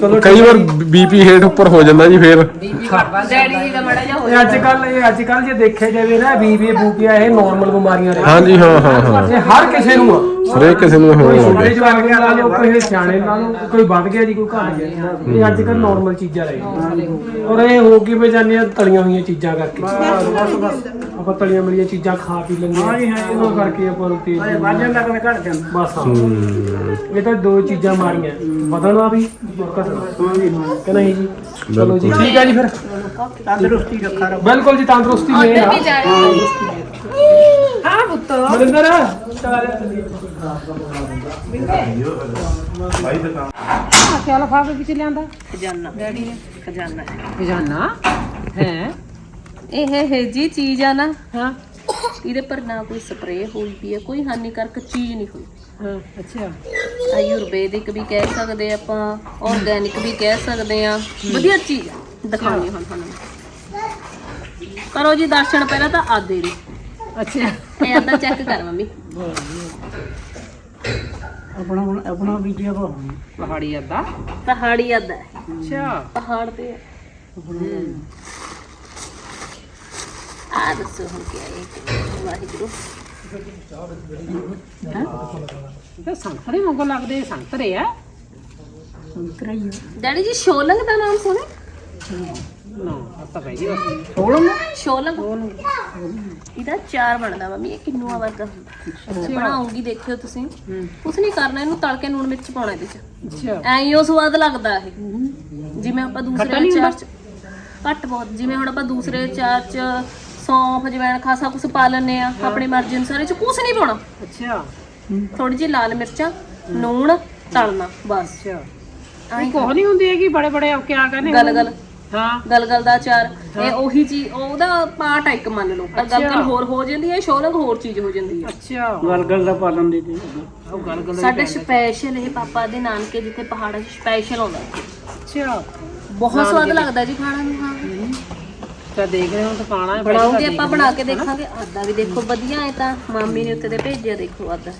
ਚਲੋ ਕਈ ਵਾਰ ਬੀਪੀ ਹੇਠ ਉੱਪਰ ਹੋ ਜਾਂਦਾ ਜੀ ਫੇਰ। ਡੈਡੀ ਜੀ ਦਾ ਮੜਾ ਜਾ ਹੋ ਇਹ ਅੱਜ ਕੱਲ ਇਹ ਅੱਜ ਕੱਲ ਜੇ ਦੇਖਿਆ ਜਾਵੇ ਨਾ ਬੀਪੀ ਬੂਪੀਆ ਇਹ ਨਾਰਮਲ ਬਿਮਾਰੀਆਂ ਨੇ। ਹਾਂਜੀ ਹਾਂ ਹਾਂ ਹਾਂ। ਇਹ ਹਰ ਕਿਸੇ ਨੂੰ ਆ। ਹਰੇਕ ਕਿਸੇ ਨੂੰ ਕੋਈ ਛੋਟੇ ਲਓ ਕੋਈ ਸਿਆਣੇ ਵੱਧ ਗਿਆ ਜੀ ਕੋਈ ਘਟ ਗਿਆ ਇਹ ਅੱਜ ਕੱਲ ਨਾਰਮਲ ਚੀਜ਼ਾਂ ਰਹਿ ਗਈਆਂ ਔਰ ਇਹ ਹੋ ਕੇ ਵੀ ਤਲੀਆਂ ਹੋਈਆਂ ਚੀਜ਼ਾਂ ਕਰਕੇ। ਆਪਾਂ ਤਲੀਆਂ ਮਲੀਆਂ ਚੀਜ਼ਾਂ ਖਾ ਪੀ ਲੈਂਦੇ ਹਾਂ ਇਹਨਾਂ ਕਰਕੇ ਆਪਾਂ ਨੂੰ ਤੇਜ਼ ਵਾਜਣ ਲੱਗ ਕੇ ਘਟ ਜਾਂਦਾ ਬਸ ਹਾਂ। ਇਹ ਤਾਂ ਦੋ ਚੀਜ਼ਾਂ ਮਾਰੀਆਂ ਵਧਣਾ ਵੀ ਔਰ ਘਟਣਾ ਕਿ ਨਹੀਂ ਜੀ? ਚਲੋ ਜੀ। ਠੀਕ ਹੈ ਜੀ ਫਿਰ। ਤੰਦਰੁਸਤੀ ਰੱਖਾ ਰੱਬ ਬਿਲਕੁਲ ਜੀ ਤੰਦਰੁਸਤੀ ਮੇਰ ਆ। ਹਾਂ ਪੁੱਤ। ਮਨਿੰਦਰ। ਚੱਲ ਆ ਜਾ ਕਿਆ ਲਫਾਫੇ ਵਿੱਚ ਲਿਆਂਦਾ? ਖਜ਼ਾਨਾ। ਡੈਡੀ ਨੇ। ਖਜ਼ਾਨਾ। ਖਜ਼ਾਨਾ? ਹੈ? ਇਹ ਹੈ ਜੀ ਚੀਜ਼ ਆ ਨਾ ਹਾਂ। ਇਹਦੇ ਪਰ ਨਾ ਕੋਈ ਸਪਰੇਅ ਹੋਈ ਪਈ ਹੈ ਕੋਈ ਹਾਨੀਕਾਰਕ ਚੀਜ਼ ਨਹੀਂ ਹੋਈ। ਹਾਂ ਅੱਛਾ। ਆਯੁਰਵੈਦਿਕ ਵੀ ਕਹਿ ਸਕਦੇ ਆਪਾਂ ਆਰਗੈਨਿਕ ਵੀ ਕਹਿ ਸਕਦੇ ਆ। ਵਧੀਆ ਚੀਜ਼ ਆ ਦਿਖਾਉਣੀ ਹੁਣ ਤੁਹਾਨੂੰ ਕਰੋ ਜੀ ਦਰਸ਼ਨ ਪਹਿਲਾਂ ਤਾਂ ਆਦੇ ਦੀ ਅੱਛਾ। ਇਹ ਆਦਾ ਚੈੱਕ ਕਰ ਮੰਮੀ। ਆਪਣਾ ਆਪਣਾ ਵੀਡੀਓ ਕੋ ਪਹਾੜੀ ਅੱਦਾ ਪਹਾੜੀ ਆਦਾ ਅੱਛਾ। ਪਹਾੜ ਤੇ ਆ ਆ ਦੱਸੋ ਹੁਣ ਕੀ ਹੈ ਵਾਹਿਗੁਰੂ। ਇਹ ਸੰਤਰੇ ਵਾਂਗੂ ਲੱਗਦੇ ਸੰਤਰੇ ਆ। ਡੈਡੀ ਜੀ ਸ਼ੋਲੰਗ ਦਾ ਨਾਮ ਸੁਣਿਆ? ਨਾ ਆਪਾਂ ਭਾਈ ਜੀ ਥੋੜੋ ਸ਼ੋਲੰਗ? ਇਹਦਾ ਚਾਰ ਬਣਦਾ ਮੰਮੀ ਇਹ ਕਿੰਨੂਆ ਵਰਗਾ। ਹੁੰਦਾ ਬਣਾਉਂਗੀ ਦੇਖਿਓ ਤੁਸੀਂ। ਕੁਛ ਨਹੀਂ ਕਰਨਾ ਇਹਨੂੰ ਤਲ ਕੇ ਨੂਣ ਮਿਰਚ ਪਾਉਣਾ ਇਹਦੇ ਚ। ਅੱਛਾ। ਐਂ ਹੀ ਉਹ ਸਵਾਦ ਲੱਗਦਾ ਇਹ। ਜਿਵੇਂ ਆਪਾਂ ਖੱਟਾ ਦੂਸਰੇ ਨਹੀਂ ਚਾਰ ਚ ਘੱਟ ਬਹੁਤ। ਜਿਵੇਂ ਹੁਣ ਆਪਾਂ ਦੂਸਰੇ ਚਾਰ ਚ ਸੌਂਫ ਜਵੈਣ ਖਾਸਾ ਕੁਛ ਪਾ ਲੈਂਦੇ ਆ ਆਪਣੀ ਮਰਜ਼ੀ ਅਨੁਸਾਰ। ਇਹ ਚ ਕੁਛ ਨਹੀਂ ਪਾਉਣਾ। ਅੱਛਾ। ਥੋੜੀ ਜਿਹੀ ਲਾਲ ਮਿਰਚਾਂ ਨੂਣ ਤਲਣਾ ਬਸ। ਅੱਛਾ। ਇਹ ਕੋਹ ਨਹੀਂ ਹੁੰਦੀ ਹੈਗੀ ਬੜੇ ਬੜੇ ਕਿਆ ਕਹਿੰਦੇ ਗਲ ਗਲ। ਹਾਂ। ਗਲ ਗਲ ਦਾ ਅਚਾਰ ਇਹ ਉਹੀ ਚੀਜ਼ ਉਹਦਾ ਪਾਰਟ ਆ ਇੱਕ ਮੰਨ ਲਓ। ਪਰ ਗਲ ਗਲ ਹੋਰ ਹੋ ਜਾਂਦੀ ਹੈ ਸ਼ੋਲੰਗ ਹੋਰ ਚੀਜ਼ ਹੋ ਜਾਂਦੀ ਹੈ। ਅੱਛਾ। ਗਲਗਲ ਦਾ ਪਾਲਣ ਦੇ ਦੇ ਉਹ ਗੱਲ ਗੱਲ ਸਾਡੇ ਸਪੈਸ਼ਲ ਇਹ ਪਾਪਾ ਦੇ ਨਾਨਕੇ ਜਿੱਥੇ ਪਹਾੜਾਂ 'ਚ ਸਪੈਸ਼ਲ ਆਉਂਦਾ। ਅੱਛਾ। ਬਹੁਤ ਸਵਾਦ ਲੱਗਦਾ ਜੀ ਖਾਣਾ ਨੂੰ। ਹਾਂ। ਤਾਂ ਦੇਖ ਰਹੇ ਹੋ ਤਾਂ ਪਾਣਾ ਹੈ ਬਣਾਉਂਗੇ ਆਪਾਂ ਬਣਾ ਕੇ ਦੇਖਾਂਗੇ। ਆਦਾ ਵੀ ਦੇਖੋ ਵਧੀਆ ਹੈ ਤਾਂ ਮਾਮੀ ਨੇ ਉੱਤੇ ਤੇ ਭੇਜਿਆ ਦੇਖੋ ਆਦਾ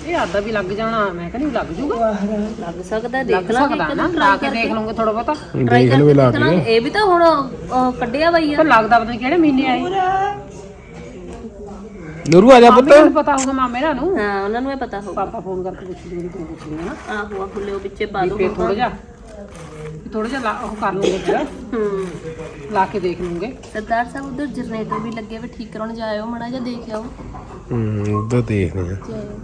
ਇਹ ਆਦਾ ਵੀ ਲੱਗ ਜਾਣਾ ਮੈਂ ਕਹਿੰਦੀ ਲੱਗ ਜੂਗਾ। ਲੱਗ ਸਕਦਾ ਦੇਖ ਲਾਂਗੇ ਸਕਦਾ ਨਾ ਲਾ ਕੇ ਦੇਖ ਲਵਾਂਗੇ ਥੋੜਾ ਬਹੁਤਾ। try ਕਰਕੇ ਦੇਖ ਲਾਂਗੇ। ਇਹ ਵੀ ਤਾਂ ਹੁਣ ਅਹ, ਕੱਢਿਆ ਬਈ ਆ। ਤਾਂ ਲੱਗਦਾ ਪਤਾ ਨੀ ਕਿਹੜੇ ਮਹੀਨੇ ਆਏ। ਨੂਰੂ ਆ ਜਾ ਪੁੱਤ। ਮੈਨੂੰ ਪਤਾ ਹੋਊਗਾ ਮਾਮੇ ਨਾਲ ਨੂੰ। ਹਾਂ ਉਹਨਾਂ ਨੂੰ ਇਹ ਪਤਾ ਹੋਊਗਾ। ਪਾਪਾ ਫੋਨ ਕਰਕੇ ਪੁੱਛ ਲਈ ਤੂੰ ਪੁੱਛ ਲਈ ਨਾ। ਆਹੋ ਆਹੋ ਲਿਓ ਵਿੱਚੇ ਪਾ ਦੋ ਥੋੜਾ ਜਿਹਾ। ਥੋੜਾ ਜਿਹਾ ਲਾ- ਉਹ ਕਰ ਲੂੰਗੇ ਫਿਰ। ਹੂੰ। ਲਾ ਕੇ ਦੇਖ ਲੂੰਗੇ ਸਰਦਾਰ ਸਾਹਿਬ ਉਧਰ ਜਨਰੇਟਰ ਵੀ ਲੱਗੇ ਵੇ ਠੀਕ ਕਰਾਉਣ ਜਾਇਓ ਮੜਾ ਜਿਹਾ ਦੇਖ ਆਓ। ਹੂੰ ਉਧਰ ਦੇਖਦੇ ਆ ਜਾਇਓ।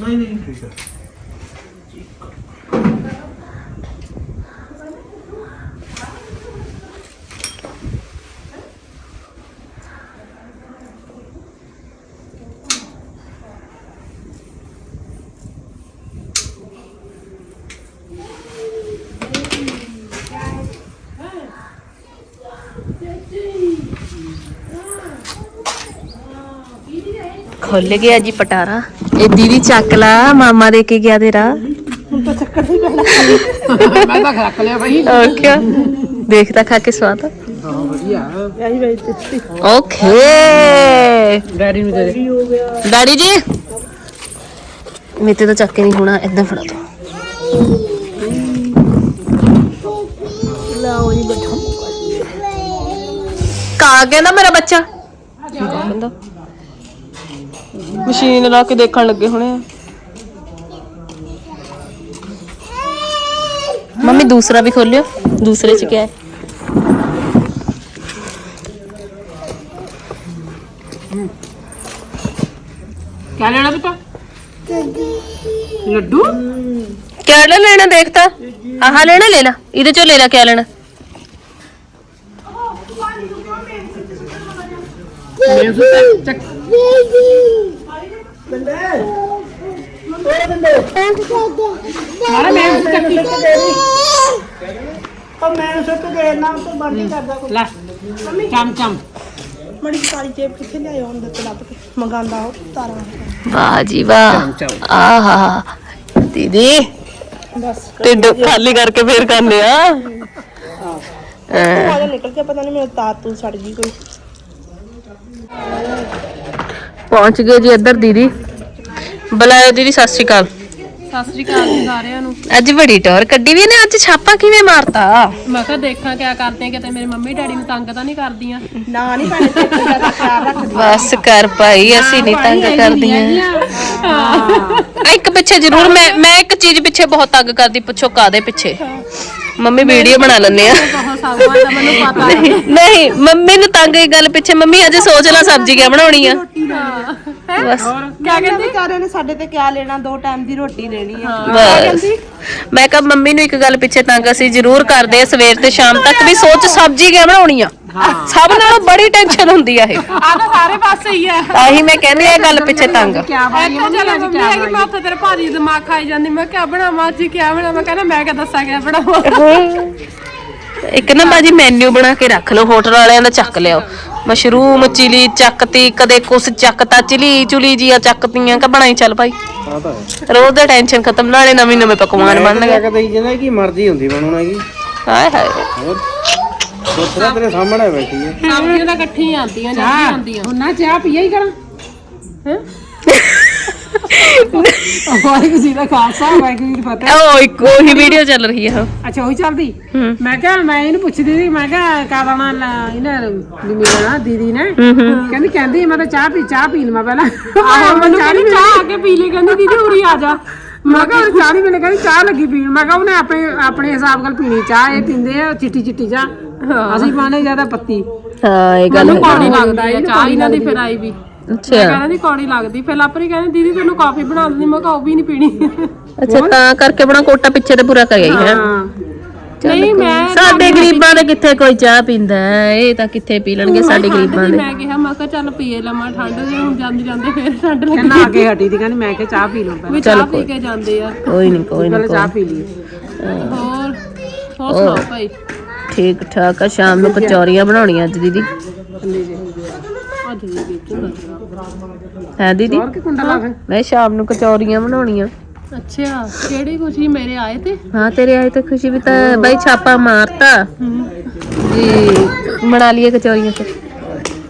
ਨਹੀਂ ਨਹੀਂ। ਠੀਕ ਹੈ ਖੁੱਲ ਗਿਆ ਜੀ ਪਟਾਰਾ। ਇਹ ਦੀਦੀ ਚੱਕ ਲਾ ਮਾਮਾ ਦੇ ਕੇ ਗਿਆ ਤੇਰਾ। ਮੈਂ ਤਾਂ ਰੱਖ ਲਿਆ ਭਾਈ ਹੋਰ ਕਿਆ? ਦੇਖਦਾ ਖਾ ਕੇ ਸਵਾਦ। ਹਾਂ ਵਧੀਆ। ਓਕੇ। ਡੈਡੀ ਨੂੰ ਦੇ ਦੇ। ਡੈਡੀ ਜੀ। ਮੇਤੇ ਤਾਂ ਚੱਕ ਕੇ ਨਹੀਂ ਹੋਣਾ ਏਦਾਂ ਫੜਾ ਦੋ। ਕਾ ਕਹਿੰਦਾ ਮੇਰਾ ਬੱਚਾ। ਕਹਿੰਦਾ। ਮਸ਼ੀਨ ਲਾ ਕੇ ਦੇਖਣ ਲੱਗੇ ਹੋਣੇ ਆ। ਮੰਮੀ ਦੂਸਰਾ ਵੀ ਖੋਲਿਓ। ਦੂਸਰੇ ਚ ਕੀ ਹੈ? ਕਿਆ ਲੈਣਾ ਬੇਟਾ ਲੱਡੂ? ਕਿਆ ਲੈਣਾ ਦੇਖਤਾ ਆਹ ਲੈਣਾ ਲੈ ਲਾ ਇਹਦੇ ਚੋਂ ਲੈ ਲਾ ਕਿਆ ਲੈਣਾ। ਮੈਂ ਉਸ ਚੱਕੀ ਲੈ ਚਮ ਚਮ। ਮੜੀ ਸਾਰੀ ਜੇਬ ਕਿੱਥੇ ਲਿਆਇਓ ਅੰਦਰ ਤੇ ਲੱਭ ਕੇ? ਮੰਗਾਂਦਾ ਉਹ ਤਾਰਾਂ ਵਾਹ ਜੀ ਵਾਹ। ਆਹਾ। ਦੀਦੀ ਬਸ। ਢਿੱਡ ਖਾਲੀ ਕਰਕੇ ਫੇਰ ਕਰਨੇ ਆ? ਆਵਾਜ਼ ਨਿਕਲ ਕੇ ਪਤਾ ਨਹੀਂ ਮੇਰੇ ਤਾਰ ਤੂੰ ਸੜ ਗਈ ਕੋਈ। ਪਹੁੰਚ ਗਏ ਜੀ ਇੱਧਰ ਦੀਦੀ। ਬੁਲਾਇਓ ਦੀਦੀ ਸਤਿ ਸ਼੍ਰੀ ਅਕਾਲ। ਸਤਿ ਸ੍ਰੀ ਅਕਾਲ ਜੀ ਸਾਰਿਆਂ ਨੂੰ। ਅੱਜ ਬੜੀ ਟੌਰ ਕੱਢੀ ਵੀ ਨੇ ਅੱਜ ਛਾਪਾ ਕਿਵੇਂ ਮਾਰਤਾ? ਮੈਂ ਕਿਹਾ ਦੇਖਾਂ ਕਿਆ ਕਰਦੇ ਆ, ਕਿਤੇ ਮੇਰੇ ਮੰਮੀ ਡੈਡੀ ਨੂੰ ਤੰਗ ਤਾਂ ਨਹੀਂ ਕਰਦੀਆਂ। ਨਾ ਨਹੀਂ ਭੈਣੇ ਤੇ ਖਿਆਲ ਰੱਖ ਬਸ ਕਰ ਭਾਈ ਅਸੀਂ ਨਹੀਂ ਤੰਗ ਕਰਦੀਆਂ। ਇੱਕ ਪਿੱਛੇ ਜ਼ਰੂਰ ਮੈਂ ਮੈਂ ਇੱਕ ਚੀਜ਼ ਪਿੱਛੇ ਬਹੁਤ ਤੰਗ ਕਰਦੀ ਪੁੱਛੋ ਕਾਦੇ ਪਿੱਛੇ? ਮੰਮੀ ਵੀਡੀਓ ਬਣਾ ਲੈਂਦੇ ਆ। ਬਹੁਤ ਸਭ ਦਾ ਮੈਨੂੰ ਪਤਾ ਨਹੀਂ ਨਹੀਂ ਮੰਮੀ ਨੂੰ ਤੰਗ ਇਹ ਗੱਲ ਪਿੱਛੇ ਮੰਮੀ ਅੱਜ ਸੋਚ ਲੈ ਸਬਜ਼ੀ ਕਿਆ ਬਣਾਉਣੀ ਆ। ਬਸ। ਕਿਆ ਕਹਿੰਦੇ? ਵਿਚਾਰੇ ਨੇ ਸਾਡੇ ਤੇ ਕਿਆ ਲੈਣਾ ਦੋ ਟਾਈਮ ਦੀ ਰੋਟੀ ਲੈਣੀ ਆ। ਬਸ। ਮੈਂ ਕਿਹਾ ਮੰਮੀ ਨੂੰ ਇੱਕ ਗੱਲ ਪਿੱਛੇ ਤੰਗ ਅਸੀਂ ਜ਼ਰੂਰ ਕਰਦੇ ਆ ਸਵੇਰ ਤੇ ਸ਼ਾਮ ਤੱਕ ਵੀ ਸੋਚ ਸਬਜ਼ੀ ਕਿਆ ਬਣਾਉਣੀ ਆ। ਸਭ ਨਾਲੋਂ ਬੜੀ ਟੈਨਸ਼ਨ ਹੁੰਦੀ ਆ ਇਹ। ਆ ਤਾਂ ਸਾਰੇ ਪਾਸੇ ਹੀ ਆ। ਆਹੀ ਮੈਂ ਕਹਿੰਦੀ ਆ ਗੱਲ ਪਿੱਛੇ ਤੰਗ। ਕਿਆ ਬਾਈ ਇੱਥੇ ਚੱਲ ਮੰਮੀ ਆ ਗਈ ਮੈਂ ਉੱਥੇ ਤੇਰੇ ਭਾਜੀ ਦਿਮਾਗ ਖਾਈ ਜਾਂਦੀ ਮੈਂ ਕਿਆ ਬਣਾਵਾਂ ਅੱਜ ਕਿਆ ਬਣਾਵਾਂ? ਕਹਿੰਦਾ ਮੈਂ ਕਿਆ ਦੱਸਾਂ ਕਿਆ ਬਣਾਵਾਂ? ਇੱਕ ਨਾ ਬਾਜੀ ਮੈਨੂ ਬਣਾ ਕੇ ਰੱਖ ਲਓ ਹੋਟਲ ਵਾਲਿਆਂ ਦਾ ਚੱਕ ਲਿਓ ਮਸ਼ਰੂਮ ਚਿਲੀ ਚੱਕਤੀ ਕਦੇ ਕੁਛ ਚੱਕਤਾ ਚਿਲੀ ਚੁਲੀ ਜੀਆਂ ਚੱਕਤੀਆਂ ਕਿ ਬਣਾਈ ਚੱਲ ਭਾਈ? ਰੋਜ਼ ਦਾ ਟੈਨਸ਼ਨ ਖਤਮ ਨਾਲੇ ਨਵੇਂ ਨਵੇਂ ਪਕਵਾਨ ਬਣਨਗੇ। ਕਦੇ ਜਿਹਨਾਂ ਕੀ ਮਰਜ਼ੀ ਹੁੰਦੀ ਬਣਾਉਣਾ ਕੀ ਹਾਏ ਹਾਏ। ਦੂਸਰਾ ਤੇਰੇ ਸਾਹਮਣੇ ਬੈਠੀ ਹੈ ਸਬਜ਼ੀਆਂ ਤਾਂ ਇਕੱਠੀਆਂ ਆਉਂਦੀਆਂ ਜਾਂਦੀਆਂ ਆਉਂਦੀਆਂ। ਹੁਣ ਨਾ ਚਾਹ ਪੀਆ ਹੀ ਕਰਾਂ। ਹਾਂ? ਵਾਹਿਗੁਰੂ ਜੀ ਦਾ ਖਾਲਸਾ ਵਾਹਿਗੁਰੂ ਜੀ ਦੀ ਫਤਿਹ। ਉਹ ਇੱਕ ਉਹੀ ਵੀਡੀਓ ਚੱਲ ਰਹੀ ਹੈ ਅੱਛਾ ਉਹੀ ਚੱਲਦੀ? ਮੈਂ ਕਿਹਾ ਮੈਂ ਇਹਨੂੰ ਪੁੱਛਦੀ ਸੀ ਮੈਂ ਕਿਹਾ ਕਾਦਾਣਾ ਇਹਨਾਂ ਵੀ ਮੇਰਾ ਦੀਦੀ ਨੇ। ਕਹਿੰਦੀ ਕਹਿੰਦੀ ਮੈਂ ਤਾਂ ਚਾਹ ਪੀ ਚਾਹ ਪੀ ਲਵਾਂ ਪਹਿਲਾਂ। ਆਹੋ ਮੈਨੂੰ ਕਹਿੰਦੀ ਚਾਹ ਆ ਕੇ ਪੀ ਲਈ ਕਹਿੰਦੀ ਦੀਦੀ ਉਰੀ ਆ ਜਾ। ਮੈਂ ਕਿਹਾ ਚਾਹ ਨਹੀਂ ਮੈਨੂੰ ਕਹਿੰਦੀ ਚਾਹ ਲੱਗੀ ਪੀਣ। ਮੈਂ ਕਿਹਾ ਉਹਨੇ ਆਪਣੇ ਆਪਣੇ ਹਿਸਾਬ ਨਾਲ ਪੀਣੀ ਚਾਹ ਇਹ ਪੀਂਦੇ ਆ ਚਿੱਟੀ ਚਿੱਟੀ ਚਾਹ। ਅਸੀਂ ਪਾਣੇ ਜ਼ਿਆਦਾ ਪੱਤੀ। ਹਾਂ ਇਹ ਗੱਲ ਮੈਨੂੰ ਕੌੜੀ ਲੱਗਦਾ ਇਹ ਚਾਹ ਇਹਨਾਂ ਦੀ ਫਿਰ ਆਈ ਵੀ। ਅੱਛਾ। ਕਹਿੰਦਾ ਕੌੜੀ ਲੱਗਦੀ ਫਿਰ ਲਾਪਰੀ ਕਹਿੰਦੀ ਦੀਦੀ ਤੈਨੂੰ ਕਾਫੀ ਬਣਾ ਦਿੰਦੀ ਮੈਂ ਕਿਹਾ ਉਹ ਵੀ ਨਹੀਂ ਪੀਣੀ। ਅੱਛਾ ਤਾਂ ਕਰਕੇ ਬਣਾ ਕੋਟਾ ਪਿੱਛੇ ਤੇ ਪੂਰਾ ਕਰ ਗਈ ਹੈ? ਹਾਂ। ਨਹੀਂ ਮੈਂ ਸਾਡੇ ਗਰੀਬਾਂ ਦੇ ਕਿੱਥੇ ਕੋਈ ਚਾਹ ਪੀਂਦਾ ਹੈ? ਇਹ ਤਾਂ ਕਿੱਥੇ ਪੀ ਲੈਣਗੇ ਸਾਡੇ ਗਰੀਬਾਂ ਦੇ ਮੈਂ ਕਿਹਾ ਮੈਂ ਕਿਹਾ ਚੱਲ ਪੀਏ ਲਵਾਂ ਠੰਡ ਦੇ ਹੁਣ ਜਾਂਦੇ ਜਾਂਦੇ ਫਿਰ ਠੰਡ ਲੱਗੀ। ਕਹਿੰਦਾ ਆ ਕੇ ਹਟੀ ਦੀ ਕਹਿੰਦੀ ਮੈਂ ਕਿ ਚਾਹ ਪੀ ਲਵਾਂ ਪਹਿਲਾਂ ਵੀ ਚਾਹ ਪੀ ਕੇ ਜਾਂਦੇ ਆ। ਕੋਈ ਨਹੀਂ ਕੋਈ ਪਹਿਲਾਂ ਨਹੀਂ ਚਾਹ ਪੀ ਲਈ ਹੋਰ ਹੋਰ। ਸੁਣਾਓ ਭਾਈ? ਠੀਕ ਠਾਕ ਆ ਸ਼ਾਮ ਨੂੰ ਕਚੌਰੀਆਂ ਬਣਾਉਣੀਆਂ ਅੱਜ ਦੀਦੀ। ਹੈ ਦੀਦੀ? ਹੋਰ ਕੀ ਕੁੰਡਾ ਲਾ ਫਿਰ? ਮੈਂ ਸ਼ਾਮ ਨੂੰ ਕਚੌਰੀਆਂ ਬਣਾਉਣੀਆਂ। ਅੱਛਾ ਕਿਹੜੀ ਖੁਸ਼ੀ ਮੇਰੇ ਆਏ ਤੇ? ਹਾਂ ਤੇਰੇ ਆਏ ਤਾਂ ਖੁਸ਼ੀ ਵੀ ਤਾਂ ਬਾਈ ਛਾਪਾ ਮਾਰਤਾ। ਜੀ ਬਣਾ ਲਈਏ ਕਚੌਰੀਆਂ ਫਿਰ।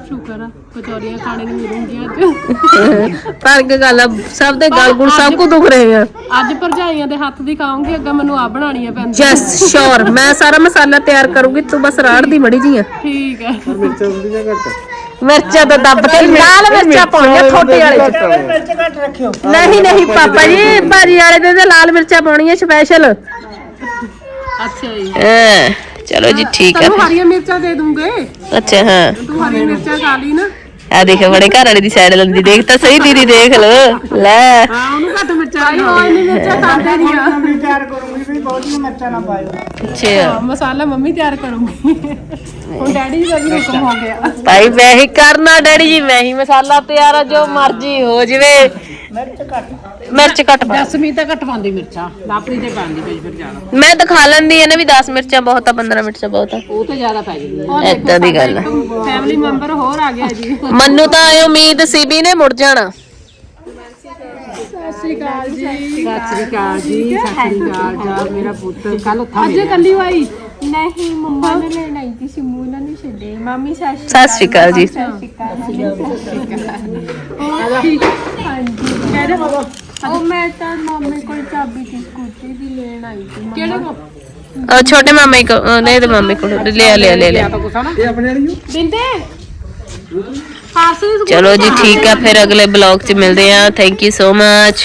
ਸ਼ੁਕਰ ਆ। ਕਚੌਰੀਆਂ ਖਾਣੇ ਨੂੰ ਮਿਲੂੰਗੀਆਂ ਅੱਜ। ਪਰ ਇੱਕ ਗੱਲ ਆ ਸਭ ਦੇ ਗਲ ਗੁਲ ਸਭ ਕੁ ਦੁਖ ਰਹੇ ਆ। ਅੱਜ ਭਰਜਾਈਆਂ ਦੇ ਹੱਥ ਦੀ ਖਾਉਂਗੀ ਅੱਗਾ ਮੈਨੂੰ ਆ ਬਣਾਉਣੀਆਂ ਪੈਂਦੀਆਂ। ਜਸ ਸ਼ੋਰ ਮੈਂ ਸਾਰਾ ਮਸਾਲਾ ਤਿਆਰ ਕਰੂੰਗੀ ਤੂੰ ਬਸ ਰਾੜ ਦੀ ਮੜੀ ਜੀ ਆ। ਠੀਕ ਹੈ ਮਿਰਚਾਂ ਥੋੜੀਆਂ ਘੱਟ ਮਿਰਚਾਂ ਤਾਂ ਦੱਬ ਕੇ ਲਾਲ ਮਿਰਚਾਂ ਪਾਉਣੀਆਂ ਥੋੜੇ ਵਾਲੇ। ਚ ਮਿਰਚ ਘੱਟ ਰੱਖਿਓ। ਨਹੀਂ ਨਹੀਂ ਪਾਪਾ ਜੀ ਭਾਜੀ ਵਾਲੇ ਦੇ ਤੇ ਲਾਲ ਮਿਰਚਾਂ ਪਾਉਣੀਆਂ ਸਪੈਸ਼ਲ ਅੱਛਾ ਜੀ। ਚਲੋ ਜੀ ਠੀਕ ਤੈਨੂੰ ਆ ਹਰੀਆਂ ਮਿਰਚਾਂ ਦੇ ਦੂੰਗੇ। ਅੱਛਾ ਹਾਂ। ਤੂੰ ਹਰੀਆਂ ਮਿਰਚਾਂ ਖਾ ਲਈ ਨਾ। ਆ ਦੇਖ ਬੜੇ ਘਰ ਵਾਲੇ ਦੀ ਸਾਈਡ ਲੰਦੀ ਦੇਖ ਤਾਂ ਸਹੀ ਦੀਦੀ ਦੇਖ ਲੋ ਲੈ। ਹਾਂ ਉਹਨੂੰ ਘੱਟ ਮਿਰਚਾਂ ਆਈ ਹੋਈ ਨਹੀਂ ਮਿਰਚਾਂ ਖਾਂਦੇ ਨਹੀਂ ਆ। ਮੈਂ ਤਿਆਰ ਕਰੂੰਗੀ ਵੀ ਬਹੁਤੀਆਂ ਮਿਰਚਾਂ ਨਾ ਪਾਇਓ। ਅੱਛਾ। ਮਸਾਲਾ ਮੰਮੀ ਤਿਆਰ ਕਰੂੰਗੀ। ਹੁਣ ਡੈਡੀ ਜੀ ਦਾ ਵੀ ਹੁਕਮ ਹੋ ਗਿਆ। ਭਾਈ ਮੈਂ ਹੀ ਕਰਨਾ ਡੈਡੀ ਜੀ ਮੈਂ ਹੀ ਮਸਾਲਾ ਤਿਆਰ ਆ ਜੋ ਮਰਜ਼ੀ ਹੋ ਜਵੇ। ਮਿਰਚ ਘੱਟ। ਮਿਰਚ ਘੱਟ ਪਾ। ਦਸਵੀਂ ਤਾਂ ਘੱਟ ਪਾਉਂਦੀ ਮਿਰਚਾਂ ਲਾਪਰੀ ਤੇ ਪਾਉਂਦੀ ਪਈ ਫਿਰ ਜ਼ਿਆਦਾ। ਮੈਂ ਤਾਂ ਖਾ ਲੈਂਦੀ ਆ ਨਾ ਵੀ 10 ਮਿਰਚਾਂ ਬਹੁਤ ਆ 15 ਮਿਰਚਾਂ ਬਹੁਤ ਆ। ਉਹ ਤਾਂ ਜ਼ਿਆਦਾ ਪੈ ਜਾਂਦੀ ਏਦਾਂ ਦੀ ਗੱਲ ਆ। ਫੈਮਿਲੀ ਮੈਂਬਰ ਹੋਰ ਆ ਗਿਆ ਜੀ। ਮੈਨੂੰ ਤਾਂ ਇਹ ਉਮੀਦ ਸੀ ਵੀ ਨੇ ਮੁੜ ਜਾਣਾ ਸ਼੍ਰੀ ਅਕਾਲ ਜੀ ਸਤਿ ਸ੍ਰੀ ਅਕਾਲ ਜੀ। ਸਤਿ ਸ੍ਰੀ ਅਕਾਲ ਜਾ ਮੇਰਾ ਪੁੱਤ ਕੱਲ ਉੱਥਾ ਅੱਜ ਕੱਲੀ ਆਈ ਨਹੀਂ ਮੰਮਾ ਨੇ ਲੈਣ ਆਈ ਸੀ ਸਿਮੂ ਉਹਨਾਂ ਨੂੰ ਛੱਡੇ ਮਾਮੀ ਸਤਿ ਸਤਿ ਸ਼੍ਰੀ ਅਕਾਲ ਜੀ ਸਤਿ ਸ਼੍ਰੀ ਅਕਾਲ ਕਿਹੜੇ ਬਾਬਾ ਉਹ ਮੈਂ ਤਾਂ ਮਾਮੇ ਕੋਲ ਚਾਬੀ ਦੀ ਸਕੂਟੀ ਦੀ ਲੈਣ ਆਈ ਸੀ ਮੰਮਾ। ਕਿਹੜੇ ਕੋ ਉਹ ਛੋਟੇ ਮਾਮੇ ਕੋ ਨਹੀਂ ਤੇ ਮਾਮੇ ਕੋਲ ਲਿਆ ਲਿਆ ਲਿਆ ਲਿਆ। ਬਿੰਦੇ। ਹਾਸੂ ਚਲੋ ਜੀ ਠੀਕ ਆ ਫਿਰ ਅਗਲੇ ਬਲੌਗ 'ਚ ਮਿਲਦੇ ਆ ਥੈਂਕ ਯੂ ਸੋ ਮਚ